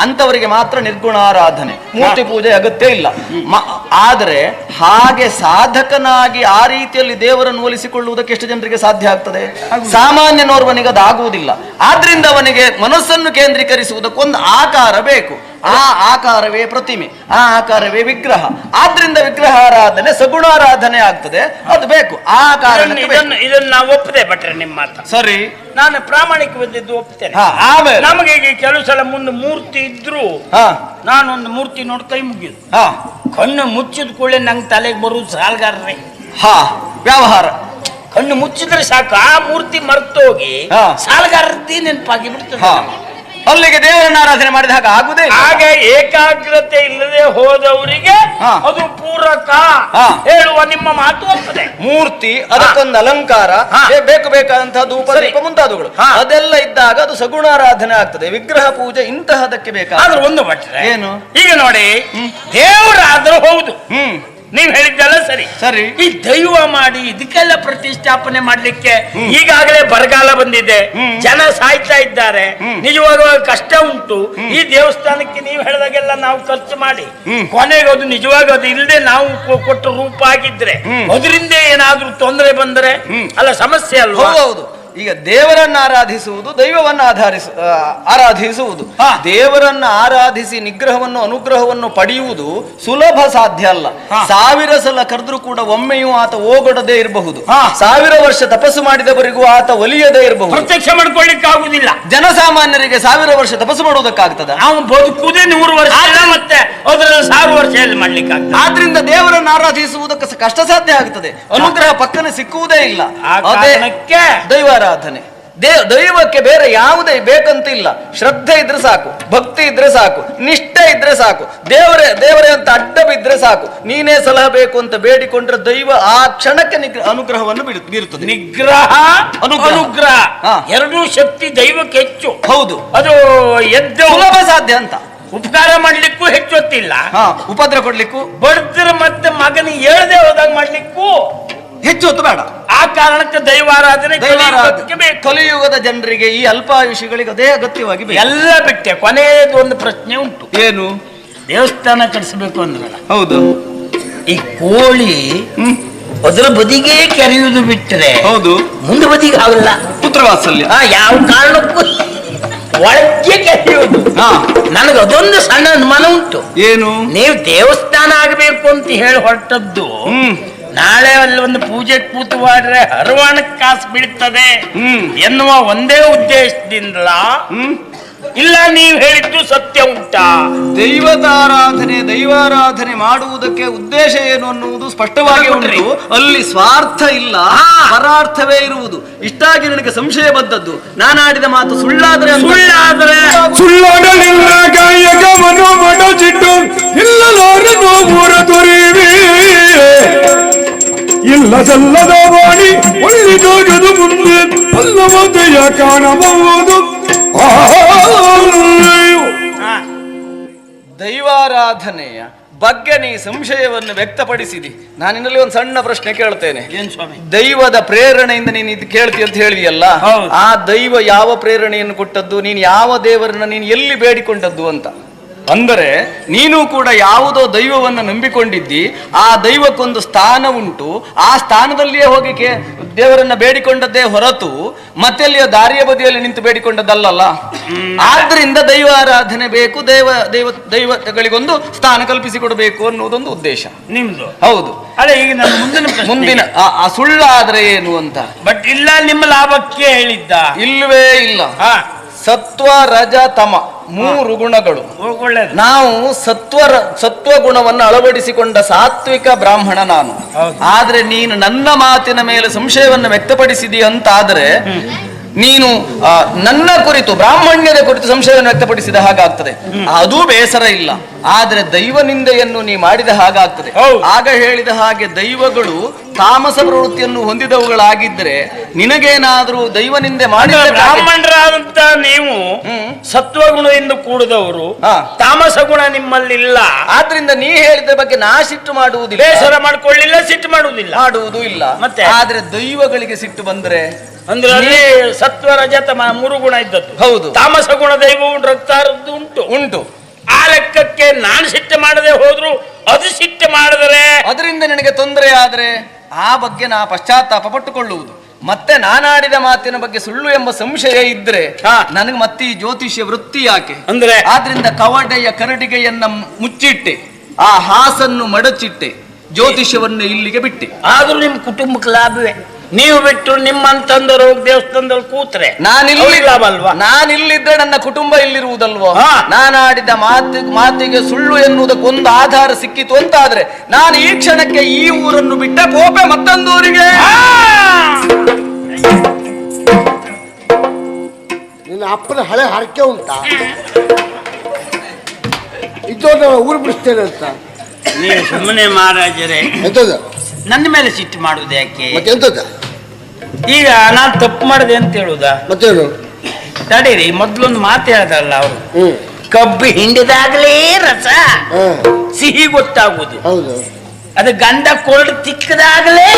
ಅಂತವರಿಗೆ ಮಾತ್ರ ನಿರ್ಗುಣಾರಾಧನೆ. ಮೂರ್ತಿ ಪೂಜೆ ಅಗತ್ಯ ಇಲ್ಲ. ಆದರೆ ಹಾಗೆ ಸಾಧಕನಾಗಿ ಆ ರೀತಿಯಲ್ಲಿ ದೇವರನ್ನು ಒಲಿಸಿಕೊಳ್ಳುವುದಕ್ಕೆ ಎಷ್ಟು ಜನರಿಗೆ ಸಾಧ್ಯ ಆಗ್ತದೆ? ಸಾಮಾನ್ಯನೋರ್ವನಿಗೆ ಅದು ಆಗುವುದಿಲ್ಲ ಆದ್ರಿಂದ ಅವನಿಗೆ ಮನಸ್ಸನ್ನು ಕೇಂದ್ರೀಕರಿಸುವುದಕ್ಕೊಂದು ಆಕಾರ ಬೇಕು. ಆ ಆಕಾರವೇ ಪ್ರತಿಮೆ ಆ ಆಕಾರವೇ ವಿಗ್ರಹ. ಆದ್ರಿಂದ ವಿಗ್ರಹ ವಿಗ್ರಹಾರಾಧನೆ ಸಗುಣಾರಾಧನೆ ಆಗ್ತದೆ ಅದು ಬೇಕು. ಆ ಕಾರಣ. ಇದನ್ನು ಇದನ್ನು ನಾವು ಒಪ್ಪದೆ ಭಟ್ರೆ ನಿಮ್ಮ ಮಾತು. ಸರಿ. ನಾನು ಪ್ರಾಮಾಣಿಕವಾದದ್ದು ಒಪ್ತೇನೆ. ಹಾ, ಆಮೇಲೆ? ನಮಗೆ ಈಗ ಕೆಲವು ಸಲ ಮುಂದೆ ಮೂರ್ತಿ ಇದ್ರು ಹಾ. ನಾನೊಂದು ಮೂರ್ತಿ ನೋಡಿ ಕೈ ಮುಗಿದು ಹಾ. ಕಣ್ಣು ಮುಚ್ಚಿದ ಕೂಡಲೇ ನಂಗೆ ತಲೆಗೆ ಬರುವುದು ಸಾಲ್ಗಾರರೇ. ಹಾ ವ್ಯವಹಾರ. ಕಣ್ಣು ಮುಚ್ಚಿದ್ರೆ ಸಾಕು. ಆ ಮೂರ್ತಿ ಮರ್ತೋಗಿ ಹಾ. ಸಾಲಗಾರದ್ದೇ ನೆನಪಾಗಿ ಬಿಡ್ತದೆ ಹಾ. ಅಲ್ಲಿಗೆ ದೇವರನ್ನ ಆರಾಧನೆ ಮಾಡಿದ ಹಾಗೆ ಆಗುದೇ ಹಾಗೆ ಏಕಾಗ್ರತೆ ಇಲ್ಲದೆ ಹೋದವರಿಗೆ ಅದು ಪೂರಕ. ಹೇಳುವ ನಿಮ್ಮ ಮಾತು ಒಪ್ಪದೆ ಮೂರ್ತಿ ಅದಕ್ಕೊಂದು ಅಲಂಕಾರ ಬೇಕು ಬೇಕಾದಂತಹ ಧೂಪ ದೀಪ ಮುಂತಾದವುಗಳು. ಅದೆಲ್ಲ ಇದ್ದಾಗ ಅದು ಸಗುಣಾರಾಧನೆ ಆಗ್ತದೆ. ವಿಗ್ರಹ ಪೂಜೆ ಇಂತಹದಕ್ಕೆ ಬೇಕಾದ್ರೆ ಒಂದು ಮಟ್ಟ ಏನು? ಈಗ ನೋಡಿ ದೇವರಾದ್ರೂ ಹೌದು. ಹ್ಮ್. ನೀವ್ ಹೇಳಿದ್ದಲ್ಲ ಸರಿ. ಸರಿ. ಈ ದೈವ ಮಾಡಿ ಇದಕ್ಕೆಲ್ಲ ಪ್ರತಿಷ್ಠಾಪನೆ ಮಾಡ್ಲಿಕ್ಕೆ ಈಗಾಗಲೇ ಬರಗಾಲ ಬಂದಿದೆ. ಜನ ಸಾಯ್ತಾ ಇದ್ದಾರೆ. ನಿಜವಾಗ ಕಷ್ಟ ಉಂಟು. ಈ ದೇವಸ್ಥಾನಕ್ಕೆ ನೀವು ಹೇಳಿದಾಗೆಲ್ಲ ನಾವು ಖರ್ಚು ಮಾಡಿ. ಕೊನೆಗೆ ಅದು ನಿಜವಾಗ ಅದು ಇಲ್ಲದೆ ನಾವು ಕೊಟ್ಟು ರೂಪ ಆಗಿದ್ರೆ ಅದರಿಂದ ಏನಾದ್ರೂ ತೊಂದರೆ ಬಂದರೆ ಅಲ್ಲ ಸಮಸ್ಯೆ ಅಲ್ವಾ? ಹೌದೌದು ಈಗ ದೇವರನ್ನ ಆರಾಧಿಸುವುದು ದೈವವನ್ನು ಆಧರಿಸ ಆರಾಧಿಸುವುದು. ದೇವರನ್ನ ಆರಾಧಿಸಿ ನಿಗ್ರಹವನ್ನು ಅನುಗ್ರಹವನ್ನು ಪಡೆಯುವುದು ಸುಲಭ ಸಾಧ್ಯ ಅಲ್ಲ. ಸಾವಿರ ಸಲ ಕರೆದ್ರೂ ಕೂಡ ಒಮ್ಮೆಯೂ ಆತ ಓಗೊಡದೇ ಇರಬಹುದು. ಸಾವಿರ ವರ್ಷ ತಪಸ್ಸು ಮಾಡಿದವರಿಗೂ ಆತ ಒಲಿಯದೇ ಇರಬಹುದು. ಪ್ರತ್ಯಕ್ಷ ಮಾಡ್ಕೊಳ್ಳಿಕ್ಕೆ ಆಗುದಿಲ್ಲ ಜನಸಾಮಾನ್ಯರಿಗೆ ಸಾವಿರ ವರ್ಷ ತಪಸ್ಸು ಮಾಡುವುದಕ್ಕಾಗ್ತದೆ ನಾವು ಬದುಕುವುದೇ ನೂರು ವರ್ಷ ಮತ್ತೆ ಸಾವಿರ ವರ್ಷ ಮಾಡ್ಲಿಕ್ಕೆ ಆದ್ರಿಂದ ದೇವರನ್ನು ಆರಾಧಿಸುವುದಕ್ಕೆ ಕಷ್ಟ ಸಾಧ್ಯ ಆಗ್ತದೆ. ಅನುಗ್ರಹ ಪಕ್ಕನೆ ಸಿಕ್ಕುವುದೇ ಇಲ್ಲ. ಕಾರಣಕ್ಕೆ ದೈವಾರಾಧನೆ ದೇ ದೈವಕ್ಕೆ ಬೇರೆ ಯಾವುದೇ ಬೇಕಂತ ಇಲ್ಲ ಶ್ರದ್ಧೆ ಇದ್ರೆ ಸಾಕು ಭಕ್ತಿ ಇದ್ರೆ ಸಾಕು ನಿಷ್ಠೆ ಇದ್ರೆ ಸಾಕು ದೇವರೇ ದೇವರೇ ಅಂತ ಅಡ್ಡ ಬಿದ್ರೆ ಸಾಕು. ನೀನೇ ಸಲಹ ಬೇಕು ಅಂತ ಬೇಡಿಕೊಂಡ್ರೆ ದೈವ ಆ ಕ್ಷಣಕ್ಕೆ ನಿಗ್ರಹ ಅನುಗ್ರಹವನ್ನು ಬೀರು- ಬೀರುತ್ತದೆ. ನಿಗ್ರಹ ಅನುಗ್ರಹ. ಎರಡೂ ಶಕ್ತಿ ದೈವಕ್ಕೆ ಹೆಚ್ಚು. ಹೌದು. ಅದು ಎದ್ದು ಸುಲಭ ಸಾಧ್ಯ ಅಂತ. ಉಪಕಾರ ಮಾಡ್ಲಿಕ್ಕೂ ಹೆಚ್ಚು ಹೊತ್ತಿಲ್ಲ. ಉಪದ್ರ ಕೊಡ್ಲಿಕ್ಕೂ. ಬಡದ್ರ ಮತ್ತೆ ಮಗನಿಗೆ ಹೇಳ್ದೆ ಹೋದಾಗ ಮಾಡ್ಲಿಕ್ಕೂ ಹೆಚ್ಚು ಹೊತ್ತು ಬೇಡ. ಆ ಕಾರಣಕ್ಕೆ ದೈವಾರಾಧನೆ ದೈವಾರಾಧನೆ. ಕಲಿಯುಗಕ್ಕೆ ಬೇಕು. ಕಲಿಯುಗದ ಜನರಿಗೆ ಈ ಅಲ್ಪಾಯುಷಿಗಳಿಗೆ ಅದೇ ಅಗತ್ಯವಾಗಿ ಬೇಕು. ಎಲ್ಲ ಬಿಟ್ಟೆ. ಕೊನೆಯದು ಒಂದು ಪ್ರಶ್ನೆ ಉಂಟು. ಏನು? ದೇವಸ್ಥಾನ ಕಟ್ಸ್ಬೇಕು ಅಂದ್ರೆ. ಹೌದು. ಈ ಕೋಳಿ ಅದರ ಬದಿಗೆ ಕೆರೆಯುವುದು ಬಿಟ್ಟರೆ ಹೌದು. ಮುಂದೆ ಬದಿಗೆ ಆಗಲ್ಲ ಪುತ್ರವಾಸಲ್ಲಿ ಆ ಯಾವ ಕಾರಣಕ್ಕೂ ಒಳಗೆ ಕೆರೆಯುವುದು. ಹಾ. ನನಗೆ ಅದೊಂದು ಸಣ್ಣ ಅನುಮಾನ ಉಂಟು. ಏನು? ನೀವು ದೇವಸ್ಥಾನ ಆಗಬೇಕು ಅಂತ ಹೇಳಿ ಹೊರಟದ್ದು ಹ್ಮ್. ನಾಳೆ ಅಲ್ಲಿ ಒಂದು ಪೂಜೆ ಕೂತು ಮಾಡ್ರೆ ಹರವಾಣ ಕಾಸು ಬೀಳ್ತದೆ ಹ್ಮ್. ಎನ್ನುವ ಒಂದೇ ಉದ್ದೇಶದಿಂದಲ ಹ್ಮ್ ಇಲ್ಲ ನೀವು ಹೇಳಿದ್ದು ಸತ್ಯ ಉಂಟಾ. ದೈವತಾರಾಧನೆ ದೈವಾರಾಧನೆ ಮಾಡುವುದಕ್ಕೆ ಉದ್ದೇಶ ಏನು ಅನ್ನುವುದು ಸ್ಪಷ್ಟವಾಗಿ. ಉಂಟು. ಅಲ್ಲಿ ಸ್ವಾರ್ಥ ಇಲ್ಲ. ಪರಾರ್ಥವೇ ಇರುವುದು. ಇಷ್ಟಾಗಿ ನನಗೆ ಸಂಶಯ ಬಂದದ್ದು. ನಾನಾಡಿದ ಮಾತು ಸುಳ್ಳಾದ್ರೆ ಸುಳ್ಳಾದ್ರೆ? ಸುಳ್ಳಾಡಲಿಲ್ಲ ಕಾಯಕವನ್ನು ಚಿಟ್ಟು ತೊರಿವಿ. ಇಲ್ಲ ಸಲ್ಲದ ವಾಣಿ ಒಳ್ಳಿದೋಗದು ಮುಂದೆ ಅಲ್ಲವತೆಯ ಕಾಣಬಹುದು. ದೈವಾರಾಧನೆಯ ಬಗ್ಗೆ ನೀ ಸಂಶಯವನ್ನು ವ್ಯಕ್ತಪಡಿಸಿದಿ. ನಾನು ನಿನ್ನಲ್ಲಿ ಒಂದು ಸಣ್ಣ ಪ್ರಶ್ನೆ ಕೇಳ್ತೇನೆ. ಏನ್ ಸ್ವಾಮಿ? ದೈವದ ಪ್ರೇರಣೆಯಿಂದ ನೀನು ಇದು ಕೇಳ್ತಿ ಅಂತ ಹೇಳಿದೆಯಲ್ಲ ಆ ದೈವ ಯಾವ ಪ್ರೇರಣೆಯನ್ನು ಕೊಟ್ಟದ್ದು ನೀನು ಯಾವ ದೇವರನ್ನ ನೀನು ಎಲ್ಲಿ ಬೇಡಿಕೊಂಡದ್ದು ಅಂತ. ಅಂದರೆ ನೀನು ಕೂಡ ಯಾವುದೋ ದೈವವನ್ನು ನಂಬಿಕೊಂಡಿದ್ದಿ ಆ ದೈವಕ್ಕೊಂದು ಸ್ಥಾನ ಉಂಟು ಆ ಸ್ಥಾನದಲ್ಲಿಯೇ ಹೋಗಿಕೆ ದೇವರನ್ನ ಬೇಡಿಕೊಂಡದ್ದೇ ಹೊರತು ಮತ್ತೆಲ್ಲಿಯೋ ದಾರಿಯ ಬದಿಯಲ್ಲಿ ನಿಂತು ಬೇಡಿಕೊಂಡದ್ದಲ್ಲಲ್ಲ? ಆದ್ರಿಂದ ದೈವ ಆರಾಧನೆ ಬೇಕು ದೇವ ದೈವ ದೈವಗಳಿಗೊಂದು ಸ್ಥಾನ ಕಲ್ಪಿಸಿಕೊಡಬೇಕು ಅನ್ನೋದೊಂದು ಉದ್ದೇಶ. ನಿಮ್ದು? ಹೌದು. ಅದೇ ಈಗ ಮುಂದಿನ ಮುಂದಿನ ಆ- ಆದ್ರೆ ಸುಳ್ಳಾದ್ರೆ ಏನು ಅಂತ? ಬಟ್ ಇಲ್ಲ ನಿಮ್ಮ ಲಾಭಕ್ಕೆ ಹೇಳಿದ್ದ. ಇಲ್ಲವೇ ಇಲ್ಲ. ಸತ್ವ ರಜ ತಮ ಮೂರು ಗುಣಗಳು. ನಾವು ಸತ್ವ ಸತ್ವ ಗುಣವನ್ನು ಅಳವಡಿಸಿಕೊಂಡ ಸಾತ್ವಿಕ ಬ್ರಾಹ್ಮಣ ನಾನು. ಆದ್ರೆ ನೀನು ನನ್ನ ಮಾತಿನ ಮೇಲೆ ಸಂಶಯವನ್ನು ವ್ಯಕ್ತಪಡಿಸಿದಿ ಅಂತಾದ್ರೆ ನೀನು ಆ, ನನ್ನ ಕುರಿತು ಬ್ರಾಹ್ಮಣ್ಯದ ಕುರಿತು ಸಂಶಯವನ್ನು ವ್ಯಕ್ತಪಡಿಸಿದ ಹಾಗಾಗ್ತದೆ. ಅದು ಬೇಸರ ಇಲ್ಲ. ಆದ್ರೆ ದೈವ ನಿಂದೆಯನ್ನು ನೀ ಮಾಡಿದ ಹಾಗಾಗ್ತದೆ. ಆಗ ಹೇಳಿದ ಹಾಗೆ ದೈವಗಳು ತಾಮಸ ಪ್ರವೃತ್ತಿಯನ್ನು ಹೊಂದಿದವುಗಳಾಗಿದ್ರೆ ನಿನಗೇನಾದ್ರೂ ದೈವ ನಿಂದೆ ಮಾಡಿದ ಬ್ರಾಹ್ಮಣರಾದಂತ ನೀವು ಸತ್ವಗುಣ ಎಂದು ಕೂಡಿದವರು. ತಾಮಸ ಗುಣ ನಿಮ್ಮಲ್ಲಿಲ್ಲ. ಆದ್ರಿಂದ ನೀ ಹೇಳಿದ ಬಗ್ಗೆ ನಾ ಸಿಟ್ಟು ಮಾಡುವುದಿಲ್ಲ. ಬೇಸರ ಮಾಡ್ಕೊಳ್ಳಿಲ್ಲ ಸಿಟ್ಟು ಮಾಡುವುದಿಲ್ಲ. ಮಾಡುವುದು ಇಲ್ಲ. ಮತ್ತೆ? ಆದ್ರೆ ದೈವಗಳಿಗೆ ಸಿಟ್ಟು ಬಂದ್ರೆ? ಅಂದ್ರೆ ಅಲ್ಲಿ ಸತ್ವ ರಜತ ಮೂರು ಗುಣ ಇದ್ದದ್ದು. ಹೌದು. ತಾಮಸ ಗುಣ ದೈವವು ರಕ್ತಾರದ್ದು ಉಂಟು. ಉಂಟು. ಆ ಲೆಕ್ಕಕ್ಕೆ ನಾನು ಸಿಟ್ಟು ಮಾಡದೆ ಹೋದ್ರು ಅದು ಸಿಟ್ಟು ಮಾಡಿದರೆ ಅದರಿಂದ ನಿನಗೆ ತೊಂದರೆ ಆದ್ರೆ ಆ ಬಗ್ಗೆ ನಾ ಪಶ್ಚಾತ್ತಾಪ ಪಟ್ಟುಕೊಳ್ಳುವುದು. ಮತ್ತೆ ನಾನಾಡಿದ ಮಾತಿನ ಬಗ್ಗೆ ಸುಳ್ಳು ಎಂಬ ಸಂಶಯ ಇದ್ರೆ. ನನಗೆ ಮತ್ತೆ ಈ ಜ್ಯೋತಿಷ್ಯ ವೃತ್ತಿ ಯಾಕೆ? ಅಂದ್ರೆ? ಆದ್ರಿಂದ ಕವಡೆಯ ಕರಡಿಗೆಯನ್ನ ಮುಚ್ಚಿಟ್ಟೆ ಆ ಹಾಸನ್ನು ಮಡಚಿಟ್ಟೆ ಜ್ಯೋತಿಷ್ಯವನ್ನು ಇಲ್ಲಿಗೆ ಬಿಟ್ಟೆ. ಆದ್ರೂ ನಿಮ್ ಕುಟುಂಬಕ್ಕೆ ಲಾಭವೇ? ನೀವು ಬಿಟ್ಟು ನಿಮ್ಮಂತಂದರು ದೇವಸ್ಥಾನದಲ್ಲಿ ಕೂತ್ರೆ ನಾನು ಅಲ್ವಾ? ನಾನಿಲ್ಲಿದ್ರೆ ನನ್ನ ಕುಟುಂಬ ಇಲ್ಲಿರುವುದಲ್ವೋ? ನಾನು ಆಡಿದ ಮಾತು ಮಾತಿಗೆ ಸುಳ್ಳು ಎನ್ನುವುದಕ್ಕೊಂದು ಆಧಾರ ಸಿಕ್ಕಿತು ಅಂತಾದ್ರೆ ನಾನು ಈ ಕ್ಷಣಕ್ಕೆ ಈ ಊರನ್ನು ಬಿಟ್ಟ ಕೋಪೆ ಮತ್ತೊಂದು ಊರಿಗೆ ನಿನ್ನ ಅಪ್ಪನ ಹಳೆ ಹರಕೆ ಉಂಟಾ? ಇದ್ದವ್ರನ್ನ ಊರು ಬಿಡಿಸ್ತೇನೆ ಅಂತ. ನೀವು ಸುಮ್ಮನೆ ಮಹಾರಾಜರೇ ಎಂತದ ನನ್ನ ಮೇಲೆ ಸಿಟ್ಟು ಮಾಡುವುದು ಯಾಕೆ? ಮತ್ತೆ ಎಂತದ ಈಗ ನಾನು ತಪ್ಪು ಮಾಡಿದೆ ಅಂತ ಹೇಳುದ? ಮತ್ತೇನು? ತಡೀರಿ ಮೊದ್ಲೊಂದು ಮಾತು ಹೇಳ್ದಲ್ಲ ಅವರು. ಹ್ಮ್. ಕಬ್ಬು ಹಿಂಡಿದಾಗಲೇ ರಸ. ಸಿಹಿ ಗೊತ್ತಾಗುದು ಹೌದು. ಅದು ಗಂಧ ಕೊರಡು ತಿಕ್ಕದಾಗಲೇ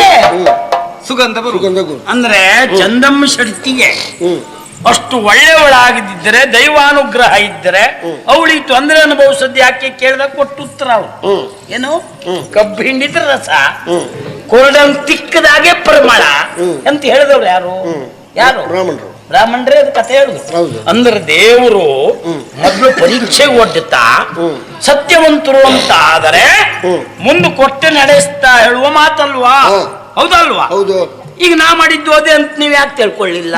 ಸುಗಂಧ ಬರು ಸುಗಂಧ ಗುರು ಅಂದ್ರೆ ಚಂದಮ್ಮ ಶಕ್ತಿಗೆ. ಹ್ಮ್. ಅಷ್ಟು ಒಳ್ಳೆಯವಳಾಗಿದ್ದರೆ ದೈವಾನುಗ್ರಹ ಇದ್ದರೆ ಅವಳಿಗೆ ತೊಂದರೆ ಅನುಭವಿಸೋದು ಯಾಕೆ ಕೇಳಿದಾಗ ಕೊಟ್ಟು ಉತ್ತರ ಅವ್ರು ಏನು? ಕಬ್ಬು ಹಿಂಡಿದ್ರ ರಸ ಕೊರಡನ್ ತಿಕ್ಕದಾಗೆ ಪರಿಮಳ ಅಂತ ಹೇಳಿದವ್ರು ಯಾರು. ಯಾರು? ಬ್ರಾಹ್ಮಣರು ಬ್ರಾಹ್ಮಣರೇ ಅದು ಕಥೆ ಹೇಳುದು. ಅಂದ್ರೆ ದೇವರು. ಮೊದಲು ಪರೀಕ್ಷೆ ಒಡ್ಡುತ್ತಾ ಸತ್ಯವಂತರು ಅಂತ ಆದರೆ ಮುಂದೆ ಕೊಟ್ಟೆ ನಡೆಸ್ತಾ ಹೇಳುವ ಮಾತಲ್ವಾ. ಹೌದಲ್ವಾ? ಹೌದು. ಈಗ ನಾ ಮಾಡಿದ್ದು ಅದೇ ಅಂತ ನೀವು ಯಾಕೆ ತಿಳ್ಕೊಳ್ಳಿಲ್ಲ?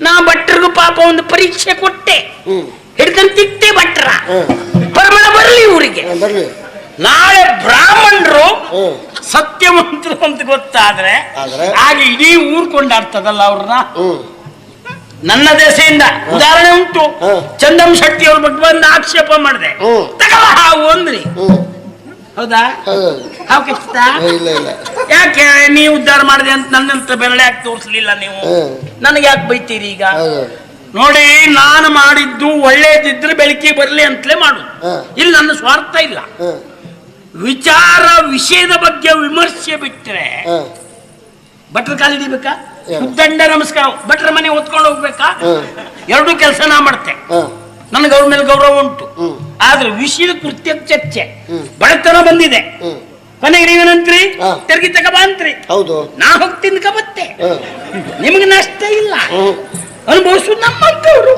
ನಾ ಭಟ್ರಿಗೂ ಪಾಪ ಒಂದು ಪರೀಕ್ಷೆ ಕೊಟ್ಟೆ. ಹ್ಮ್. ಹಿಡ್ಕಂತಿಟ್ಟೆ ಭಟ್ರ. ಪರಿಮಳ ಬರಲಿ ಊರಿಗೆ. ನಾಳೆ ಬ್ರಾಹ್ಮಣರು ಹ್ಮ್. ಸತ್ಯವಂತರು ಅಂತ ಗೊತ್ತಾದ್ರೆ ಹಾಗೆ ಆಗ ಇಡೀ ಊರ್ ಕೊಂಡಾಡ್ತದಲ್ಲ ಅವ್ರನ್ನ? ನನ್ನ ದೆಸೆಯಿಂದ ಉದಾಹರಣೆ ಉಂಟು. ಚಂದಮ್ ಚಂದಂ ಶೆಟ್ಟಿ ಅವ್ರ ಬಗ್ಗೆ ಬಂದು ಆಕ್ಷೇಪ ಮಾಡಿದೆ. ತಗೋ ಹಾವು ಅಂದ್ರಿ. ಹೌದಾ? ಇಲ್ಲ ಇಲ್ಲ. ಯಾಕೆ ನೀವು ಉದ್ಧಾರ ಮಾಡಿದೆ ಅಂತ ನನ್ನಂತ ಬೆರಳೆ ಯಾಕೆ ತೋರಿಸ್ಲಿಲ್ಲ ನೀವು? ನನಗೆ ಯಾಕೆ ಬೈತೀರಿ ಈಗ? ನೋಡಿ ನಾನು ಮಾಡಿದ್ದು ಒಳ್ಳೇದಿದ್ರೆ ಬೆಳಕಿಗೆ ಬರಲಿ ಅಂತಲೇ ಮಾಡು. ಇಲ್ಲಿ ನನ್ನ ಸ್ವಾರ್ಥ ಇಲ್ಲ. ವಿಚಾರ ವಿಷಯದ ಬಗ್ಗೆ ವಿಮರ್ಶೆ ಬಿಟ್ಟರೆ ಭಟ್ರ ಕಾಲಿಡಿಬೇಕಾ ದಂಡ ನಮಸ್ಕಾರ. ಭಟ್ರ ಮನೆ ಓದ್ಕೊಂಡು ಹೋಗ್ಬೇಕಾ. ಎರಡೂ ಕೆಲಸ ನಾ ಮಾಡ್ತೆ. ನನಗೆ ಅವ್ರ ಮೇಲೆ ಗೌರವ ಉಂಟು. ಆದ್ರೆ ವಿಷಯದ ಕೃತ್ಯ ಚರ್ಚೆ. ಬಡತನ ಬಂದಿದೆ. ಕೊನೆಗೆ ನೀವೇನಂತ್ರಿ. ತೆರಿಗೆ ತಗಬ ಅಂತ್ರಿ ಹೌದು. ನಾ ಹೋಗ್ತೀನಿ ಕಬತ್ತೆ ನಿಮ್ಗೆ ನಷ್ಟ ಇಲ್ಲ. ಅನುಭವಿಸು ನಮ್ಮಂತವ್ರು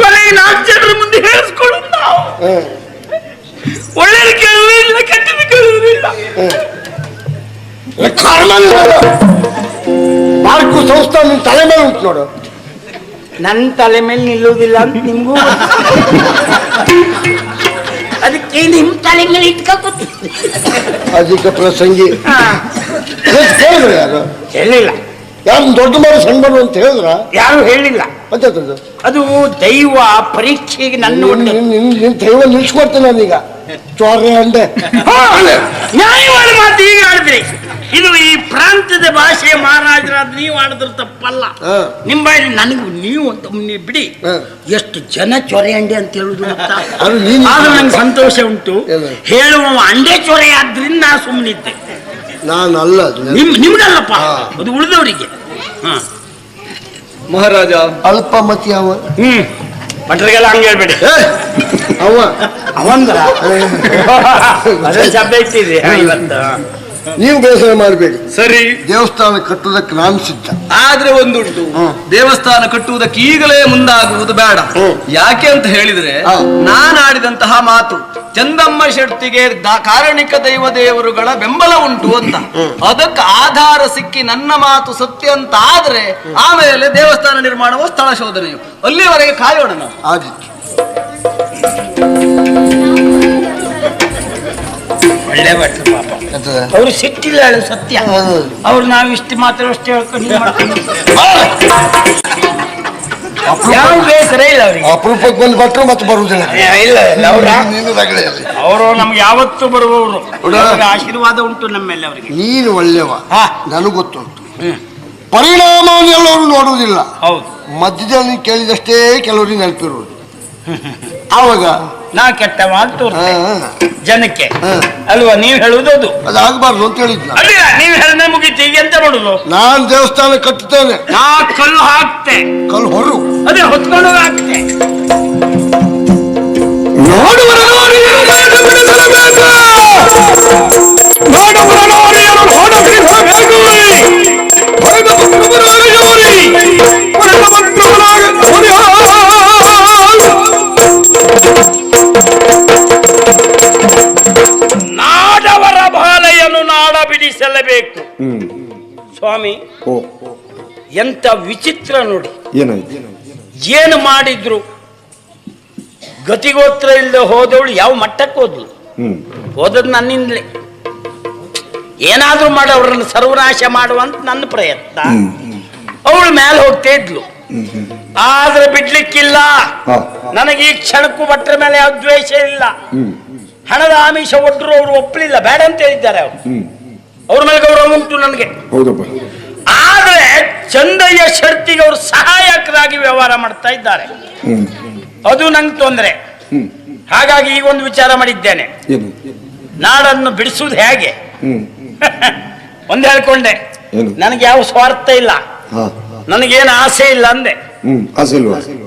ಕೊನೆಗೆ ನಾಲ್ಕು ಜನರ ಮುಂದೆ ಹೇಳಿಸ್ಕೊಳ್ಳೋದು ನಾವು. ಒಳ್ಳೇದು ಕೇಳುವುದಿಲ್ಲ ಕೆಟ್ಟದ ಕೇಳುವುದಿಲ್ಲ ಬಾರ್ಕು ಸಂಸ್ಥೆ ನಿನ್ ತಲೆ ಮೇಲೆ ಉಂಟು ನೋಡು. ನನ್ನ ತಲೆ ಮೇಲೆ ನಿಲ್ಲುವುದಿಲ್ಲ ಅಂತ ನಿಮಗೂ ಅದಕ್ಕೆ ನಿಮ್ ತಲೆ ಮೇಲೆ ಇಟ್ಕೋತ ಅಧಿಕ ಪ್ರಸಂಗಿ. ಹೇಳಿದ್ರು ಯಾರು? ಹೇಳಿಲ್ಲ. ಯಾರು ದೊಡ್ಡ ಮರು ಸಣ್ಣ ಅಂತ ಹೇಳಿದ್ರ? ಯಾರು ಹೇಳಿಲ್ಲ. ಮತ್ತೆ ಅದು ಅದು ದೈವ ಪರೀಕ್ಷೆಗೆ ನನ್ನ ದೈವ ನಿಲ್ಸ್ಕೊಡ್ತೀನಿ ನಾನೀಗ. ಚೋರೆ ಅಂಡೆ ನ್ಯಾಯವಾದ ಮಾತು ಈಗ ಆಡಿದ್ರಿ ಇದು ಈ ಪ್ರಾಂತದ ಭಾಷೆ ಮಹಾರಾಜರಾದ ನೀವು ಆಡಿದ್ರೆ ತಪ್ಪಲ್ಲ. ಹಾ. ನಿಮ್ಮ ಬಾಯಿ ನನಗೂ ನೀವು ಅಂತ ಬಿಡಿ. ಹಾ. ಎಷ್ಟು ಜನ ಚೊರೆ ಅಂಡೆ ಅಂತ ಹೇಳುದು ಆದ್ರೂ ನಂಗೆ ಸಂತೋಷ ಉಂಟು. ಹೇಳುವ ಅಂಡೆ ಚೊರೆ ಆದ್ರಿಂದ ನಾ ಸುಮ್ಮನಿದ್ದೆ ನಾನು ಅಲ್ಲ ಅದು ನಿಮ್ ನಿಮ್ಗಲ್ಲಪ್ಪ. ಅದು ಉಳಿದವರಿಗೆ. ಹಾ. ಮಹಾರಾಜ. ಅಲ್ಪಮತಿ ಅವ ಹ್ಮ್. ಭಟ್ರಿಗೆಲ್ಲ ಹಂಗೆ ಹೇಳ್ಬೇಡಿ. ಅವ ಅವಂದ್ರ ಅದೇ ಶಬ್ದ ಇಟ್ಟಿದೆ. ಇವತ್ತು. ನೀವು ಬೇಸರ ಮಾಡಬೇಡಿ ಸರಿ. ದೇವಸ್ಥಾನ ಕಟ್ಟುವುದಕ್ಕೆ ನಾನು ಸಿದ್ಧ. ಆದ್ರೆ ಒಂದುಂಟು. ದೇವಸ್ಥಾನ ಕಟ್ಟುವುದಕ್ಕೆ ಈಗಲೇ ಮುಂದಾಗುವುದು ಬೇಡ. ಯಾಕೆ ಅಂತ ಹೇಳಿದ್ರೆ ನಾನು ನಾನಾಡಿದಂತಹ ಮಾತು ಚಂದಮ್ಮ ಶೆಟ್ಟಿಗೆ ಕಾರಣಿಕ ದೈವ ದೇವರುಗಳ ಬೆಂಬಲ ಉಂಟು ಅಂತ. ಅದಕ್ಕೆ ಆಧಾರ ಸಿಕ್ಕಿ ನನ್ನ ಮಾತು ಸತ್ಯ ಅಂತ ಆದ್ರೆ ಆಮೇಲೆ ದೇವಸ್ಥಾನ ನಿರ್ಮಾಣವು ಸ್ಥಳ ಶೋಧನೆಯು. ಅಲ್ಲಿವರೆಗೆ ಕಾಯೋಣ ನಾವು. ಒಳ್ಳೆ ಭಟ್ರು ಪಾಪ. ಎಂತದ? ಅವ್ರು ಸಿಟ್ಟಿಲ್ಲ ಹೇಳು ಸತ್ಯ. ಹೌದು. ಅವ್ರು ನಾವು ಇಷ್ಟು ಮಾತ್ರ ಅಷ್ಟೇ ಹೇಳ್ಕೊಂಡು ನೀವು ಮಾಡ್ಕೊಂಡು ಯಾವ ಬೇಸರ ಇಲ್ಲ ಅವ್ರಿಗೆ. ಅಪರೂಪಕ್ಕೆ ಬಂದು ಭಟ್ರು ಮತ್ತೆ ಬರುವುದಿಲ್ಲ ಇಲ್ಲ ಇಲ್ಲ ಅವ್ರ ನೀನು ರಗಳೆ ಅಲ್ಲಿ. ಅವರು ನಮ್ಗೆ ಯಾವತ್ತೂ ಬರುವವರು? ಅವ್ರಿಗೆ ಆಶೀರ್ವಾದ ಉಂಟು ನಮ್ಮ ಮೇಲೆ ಅವರಿಗೆ. ನೀನು ಒಳ್ಳೆವ. ಹಾ. ನನಗೆ ಗೊತ್ತುಂಟು. ಪರಿಣಾಮವನ್ನು ಎಲ್ಲರೂ ನೋಡುವುದಿಲ್ಲ. ಹೌದು. ಮಧ್ಯದಲ್ಲಿ ಕೇಳಿದಷ್ಟೇ ಕೆಲವರಿಗೆ ನೆನಪಿರುವುದು. ಆವಾಗ ನಾ ಕೆಟ್ಟ ಮಾತು ತೋರ್ತೆ ಜನಕ್ಕೆ. ಹಾ. ಅಲ್ವಾ ನೀವ್ ಹೇಳುವುದು ಅದು? ಅದಾಗಬಾರ್ದು ಅಂತ ಹೇಳಿದ್ನ ನೀವ್ ಹೇಳನೆ ಮುಗೀತು ಈಗ ಎಂತ ಮಾಡುದು? ನಾನ್ ದೇವಸ್ಥಾನ ಕಟ್ಟುತ್ತೇನೆ ನಾ ಕಲ್ಲು ಹಾಕ್ತೆ. ಕಲ್ಲು ಹೊರು. ಅದೇ ಹೊತ್ಕೊಂಡು ಹಾಕ್ತೆ. ನೋಡುವರ ನೋಡುವ ನೋಡುವರ ನೋಡಿಯರು ಬಿಡಿಸಲೇಬೇಕು ಸ್ವಾಮಿ ಎಂತ ವಿಚಿತ್ರ ನೋಡಿ. ಏನು ಮಾಡಿದ್ರು? ಗತಿಗೋತ್ರ ಇಲ್ಲದೆ ಹೋದವಳು ಯಾವ ಮಟ್ಟಕ್ಕೆ ಹೋದ್ಲು? ಹೋದದ್ ನನ್ನಿಂದಲೇ. ಏನಾದ್ರೂ ಮಾಡಿ ಅವ್ರನ್ನ ಸರ್ವನಾಶ ಮಾಡುವಂತ ನನ್ನ ಪ್ರಯತ್ನ. ಅವಳು ಮೇಲೆ ಹೋಗ್ತಾ ಇದ್ಲು. ಆದ್ರೆ ಬಿಡ್ಲಿಕ್ಕಿಲ್ಲ. ನನಗೆ ಈ ಕ್ಷಣಕ್ಕೂ ಭಟ್ರ ಮೇಲೆ ಯಾವ ದ್ವೇಷ ಇಲ್ಲ. ಹಣದ ಆಮಿಷ ಒಟ್ಟರು ಅವರು ಒಪ್ಪಲಿಲ್ಲ. ಬೇಡ ಅಂತ ಹೇಳಿದ್ದಾರೆ ಅವರು. ಅವ್ರ ಮೇಲೆ ಗೌರವ ಉಂಟು ನನಗೆ. ಹೌದಪ್ಪ. ಆದ್ರೆ ಚಂದಯ್ಯ ಶೆಟ್ಟಿಗೆ ಅವರು ಸಹಾಯಕರಾಗಿ ವ್ಯವಹಾರ ಮಾಡ್ತಾ ಇದ್ದಾರೆ. ಅದು ನಂಗೆ ತೊಂದರೆ. ಹಾಗಾಗಿ ಈಗ ಒಂದು ವಿಚಾರ ಮಾಡಿದ್ದೇನೆ. ನಾಡನ್ನು ಬಿಡಿಸುವುದು ಹೇಗೆ? ಒಂದು ಹೇಳ್ಕೊಂಡೆ? ನನಗೆ ಯಾವ ಸ್ವಾರ್ಥ ಇಲ್ಲ. ನನಗೇನು ಆಸೆ ಇಲ್ಲ ಅಂದೆ.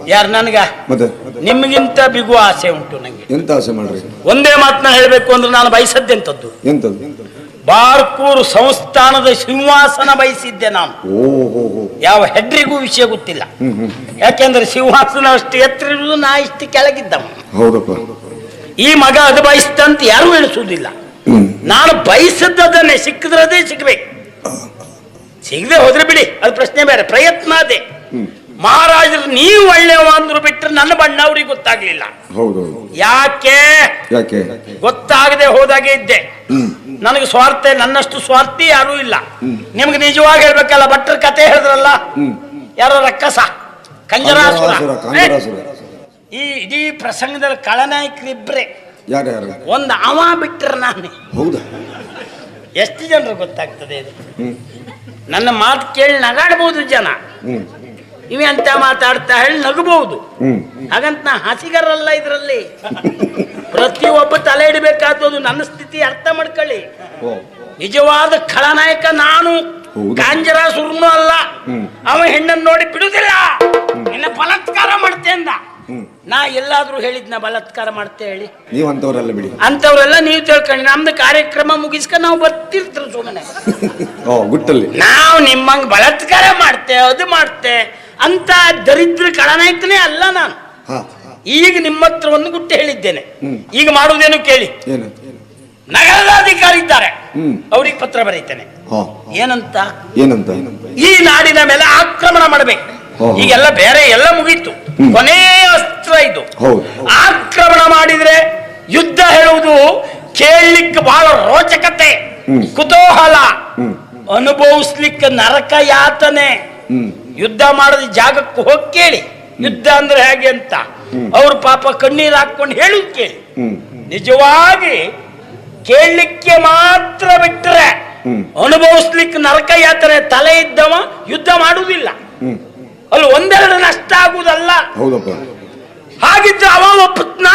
ಯಾರು ನನಗ? ನಿಮ್ಗಿಂತ ನಿಮಗಿಂತ ಬಿಗುವ ಆಸೆ ಉಂಟು ನಂಗೆ. ಎಂತ ಆಸೆ ಮಾಡ್ರಿ? ಒಂದೇ ಮಾತನ್ನ ಹೇಳಬೇಕು ಅಂದ್ರೆ ನಾನು ಬಯಸದ್ದೆಂತದ್ದು ಎಂತದ್ದು? ಬಾರ್ಕೂರು ಸಂಸ್ಥಾನದ ಸಿಂಹಾಸನ ಬಯಸಿದ್ದೆ ನಾನು. ಯಾವ ಹೆಡ್ರಿಗೂ ವಿಷಯ ಗೊತ್ತಿಲ್ಲ. ಯಾಕೆಂದ್ರೆ ಸಿಂಹಾಸನ ಅಷ್ಟು ಎತ್ತರ ಇರುವುದು ನಾ ಇಷ್ಟು ಕೆಳಗಿದ್ದ ಈ ಮಗ ಅದು ಬಯಸ್ತಂತ ಯಾರು ಎಣಿಸುವುದಿಲ್ಲ. ನಾನು ಬಯಸದ್ದನ್ನೇ ಸಿಕ್ಕಿದ್ರದೇ ಸಿಗ್ಬೇಕು. ಸಿಗದೆ ಹೋದ್ರೆ ಬಿಡಿ ಅದು ಪ್ರಶ್ನೆ ಬೇರೆ ಪ್ರಯತ್ನ ಅದೇ. ಮಹಾರಾಜರು ನೀವು ಒಳ್ಳೆಯವ ಅಂದ್ರು ಬಿಟ್ಟರೆ ನನ್ನ ಬಣ್ಣ ಅವ್ರಿಗೆ ಗೊತ್ತಾಗ್ಲಿಲ್ಲ. ಯಾಕೆ? ಯಾಕೆ? ಗೊತ್ತಾಗದೆ ಹೋದಾಗೆ ಇದ್ದೆ. ನನಗೆ ಸ್ವಾರ್ಥ ನನ್ನಷ್ಟು ಸ್ವಾರ್ಥಿ ಯಾರೂ ಇಲ್ಲ. ನಿಮ್ಗೆ ನಿಜವಾಗಿ ಹೇಳ್ಬೇಕಲ್ಲ ಭಟ್ರ ಕತೆ ಹೇಳಿದ್ರಲ್ಲ? ಯಾರ ರಕ್ಕಸ? ಕಂಜರಾಸುರ. ಈ ಇಡೀ ಪ್ರಸಂಗದಲ್ಲಿ ಕಳನಾಯಕರಿಬ್ರೆ. ಒಂದು ಅವ ಬಿಟ್ಟರೆ ನಾನೇ. ಹೌದಾ? ಎಷ್ಟು ಜನರು ಗೊತ್ತಾಗ್ತದೆ ಇದು? ನನ್ನ ಮಾತು ಕೇಳಿ ನಗಾಡ್ಬೋದು ಜನ. ಇವೆ ಅಂತ ಮಾತಾಡ್ತಾ ಹೇಳಿ ನಗಬಹುದು. ಹಾಗಂತ ನಾ ಹಾಸಿಗರಲ್ಲ ಇದರಲ್ಲಿ. ಪ್ರತಿಯೊಬ್ಬ ತಲೆ ಇಡಬೇಕಾದದ್ದು ನನ್ನ ಸ್ಥಿತಿ ಅರ್ಥ ಮಾಡ್ಕೊಳ್ಳಿ. ನಿಜವಾದ ಖಳನಾಯಕ ನಾನು. ಗಾಂಜರಾ ಕಾಂಜರ ಸುರ್ನು ಅಲ್ಲ. ಅವ ಹೆಣ್ಣನ್ನು ನೋಡಿ ಬಿಡುದಿಲ್ಲ. ಇನ್ನ ಬಲತ್ಕಾರ ಮಾಡ್ತೆ ಅಂದ. ನಾ ಎಲ್ಲಾದ್ರೂ ಹೇಳಿದ್ನ ಬಲಾತ್ಕಾರ ಮಾಡ್ತೇ ಹೇಳಿ. ನೀವು ಅಂತವ್ರೆಲ್ಲ ಬಿಡಿ. ಅಂತವ್ರೆಲ್ಲ ನೀವು ತಿಳ್ಕೊಂಡು ನಮ್ದು ಕಾರ್ಯಕ್ರಮ ಮುಗಿಸ್ಕ ನಾವು ಬರ್ತಿರ್ತೀವಿ ಸುಮ್ಮನೆ ಗುಟ್ಟಲ್ಲಿ. ನಾವು ನಿಮ್ಮಂಗ್ ಬಲತ್ಕಾರ ಮಾಡ್ತೆ ಅದು ಮಾಡ್ತೆ. ಅಂತ ದರಿದ್ರ ಕಳನಾಯಕನೇ ಅಲ್ಲ ನಾನು. ಈಗ ನಿಮ್ಮ ಹತ್ರ ಒಂದು ಗುಟ್ಟು ಹೇಳಿದ್ದೇನೆ. ಈಗ ಮಾಡುವುದೇನು ಕೇಳಿ? ನಗರದ ಅಧಿಕಾರಿ ಇದ್ದಾರೆ. ಅವ್ರಿಗೆ ಪತ್ರ ಬರೀತೇನೆ. ಏನಂತ? ಏನಂತ? ಈ ನಾಡಿನ ಮೇಲೆ ಆಕ್ರಮಣ ಮಾಡಬೇಕು. ಈಗೆಲ್ಲ ಬೇರೆ ಎಲ್ಲ ಮುಗೀತು. ಕೊನೆಯ ಅಸ್ತ್ರ ಇದು. ಆಕ್ರಮಣ ಮಾಡಿದ್ರೆ ಯುದ್ಧ ಹೇಳುವುದು ಕೇಳಲಿಕ್ಕೆ ಬಹಳ ರೋಚಕತೆ. ಕುತೂಹಲ. ಅನುಭವಿಸ್ಲಿಕ್ಕೆ ನರಕ ಯಾತನೆ. ಯುದ್ಧ ಮಾಡದ ಜಾಗಕ್ಕೆ ಹೋಗಿ ಕೇಳಿ. ಯುದ್ಧ ಅಂದ್ರೆ ಹೇಗೆ ಅಂತ? ಅವ್ರ ಪಾಪ ಕಣ್ಣೀರು ಹಾಕೊಂಡು ಹೇಳುದು ಕೇಳಿ. ನಿಜವಾಗಿ ಕೇಳಲಿಕ್ಕೆ ಮಾತ್ರ ಬಿಟ್ರೆ ಹ್ಮ್. ಅನುಭವಿಸ್ಲಿಕ್ಕೆ ನರಕ ಯಾತ್ರೆ ತಲೆ ಇದ್ದವ ಯುದ್ಧ ಮಾಡುವುದಿಲ್ಲ ಅಲ್ಲಿ ಒಂದೆರಡು ನಷ್ಟ ಆಗುವುದಲ್ಲ ಹಾಗಿದ್ರೆ ಅವ ಒಪ್ಪತ್ನ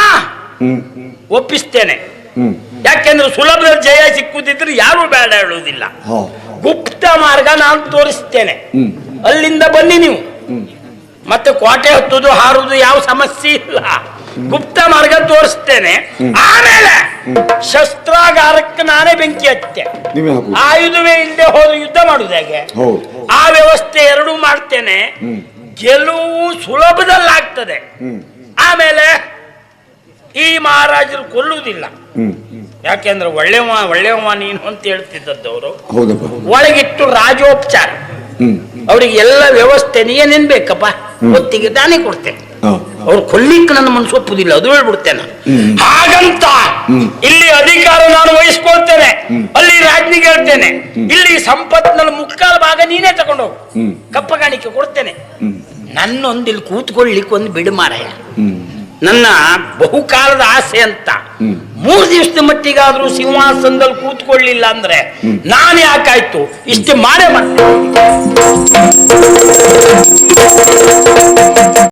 ಒಪ್ಪಿಸ್ತೇನೆ. ಯಾಕೆಂದ್ರೆ ಸುಲಭದ ಜಯ ಸಿಕ್ಕುದಿದ್ರೆ ಯಾರು ಬೇಡ ಹೇಳುವುದಿಲ್ಲ. ಗುಪ್ತ ಮಾರ್ಗ ನಾನು ತೋರಿಸ್ತೇನೆ. ಅಲ್ಲಿಂದ ಬನ್ನಿ ನೀವು. ಮತ್ತೆ ಕೋಟೆ ಹತ್ತುದು ಹಾರುದು ಯಾವ ಸಮಸ್ಯೆ ಇಲ್ಲ. ಗುಪ್ತ ಮಾರ್ಗ ತೋರಿಸ್ತೇನೆ. ಆಮೇಲೆ ಶಸ್ತ್ರಾಗಾರಕ್ಕೆ ನಾನೇ ಬೆಂಕಿ ಹತ್ತೆ. ಆಯುಧವೇ ಇಲ್ಲದೆ ಹೋದ ಯುದ್ಧ ಮಾಡುದು ಹೇಗೆ? ಹೌದು. ಆ ವ್ಯವಸ್ಥೆ ಎರಡೂ ಮಾಡ್ತೇನೆ. ಗೆಲುವು ಸುಲಭದಲ್ಲಾಗ್ತದೆ. ಆಮೇಲೆ ಈ ಮಹಾರಾಜರು ಕೊಲ್ಲುವುದಿಲ್ಲ. ಯಾಕೆಂದ್ರೆ ಒಳ್ಳೆವ ಒಳ್ಳೆವ ನೀನು ಅಂತ ಹೇಳ್ತಿದ್ದದ್ದು ಅವರು. ಒಳಗಿಟ್ಟು ರಾಜೋಪಚಾರ. ಅವ್ರಿಗೆ ಎಲ್ಲ ವ್ಯವಸ್ಥೆ ಏನೇನ್ ಬೇಕಪ್ಪ ಒತ್ತಿಗೆ ತಾನೇ ಕೊಡ್ತೇನೆ ಅವ್ರು ಕೊಲ್ಲಿಕ್ಕೆ ನನ್ನ ಮನಸ್ಸು ಒಪ್ಪುದಿಲ್ಲ ಅದು ಹೇಳ್ಬಿಡ್ತೇನೆ. ಹಾಗಂತ ಇಲ್ಲಿ ಅಧಿಕಾರ ನಾನು ವಹಿಸ್ಕೊಳ್ತೇನೆ. ಅಲ್ಲಿ ರಾಜ್ನಿಗೆ ಹೇಳ್ತೇನೆ. ಇಲ್ಲಿ ಸಂಪತ್ನಲ್ಲಿ ಮುಕ್ಕಾಲು ಭಾಗ ನೀನೇ ತಗೊಂಡೋಗು. ಕಪ್ಪ ಕಪ್ಪಗಾಣಿಕೆ ಕೊಡ್ತೇನೆ. ನನ್ನೊಂದು ಇಲ್ಲಿ ಕೂತ್ಕೊಳ್ಳಿಕ್ಕೆ ಒಂದು ಬಿಡು ಮಾರಾಯ ನನ್ನ ಬಹುಕಾಲದ ಆಸೆ ಅಂತ. ಮೂರು ದಿವಸದ ಮಟ್ಟಿಗಾದ್ರೂ ಸಿಂಹಾಸನದಲ್ಲಿ ಕೂತ್ಕೊಳ್ಳಿಲ್ಲ ಅಂದ್ರೆ ನಾನು ಯಾಕಾಯ್ತು? ಇಷ್ಟು ಮಾಡೇ ಮಾಡ್ತೇನೆ.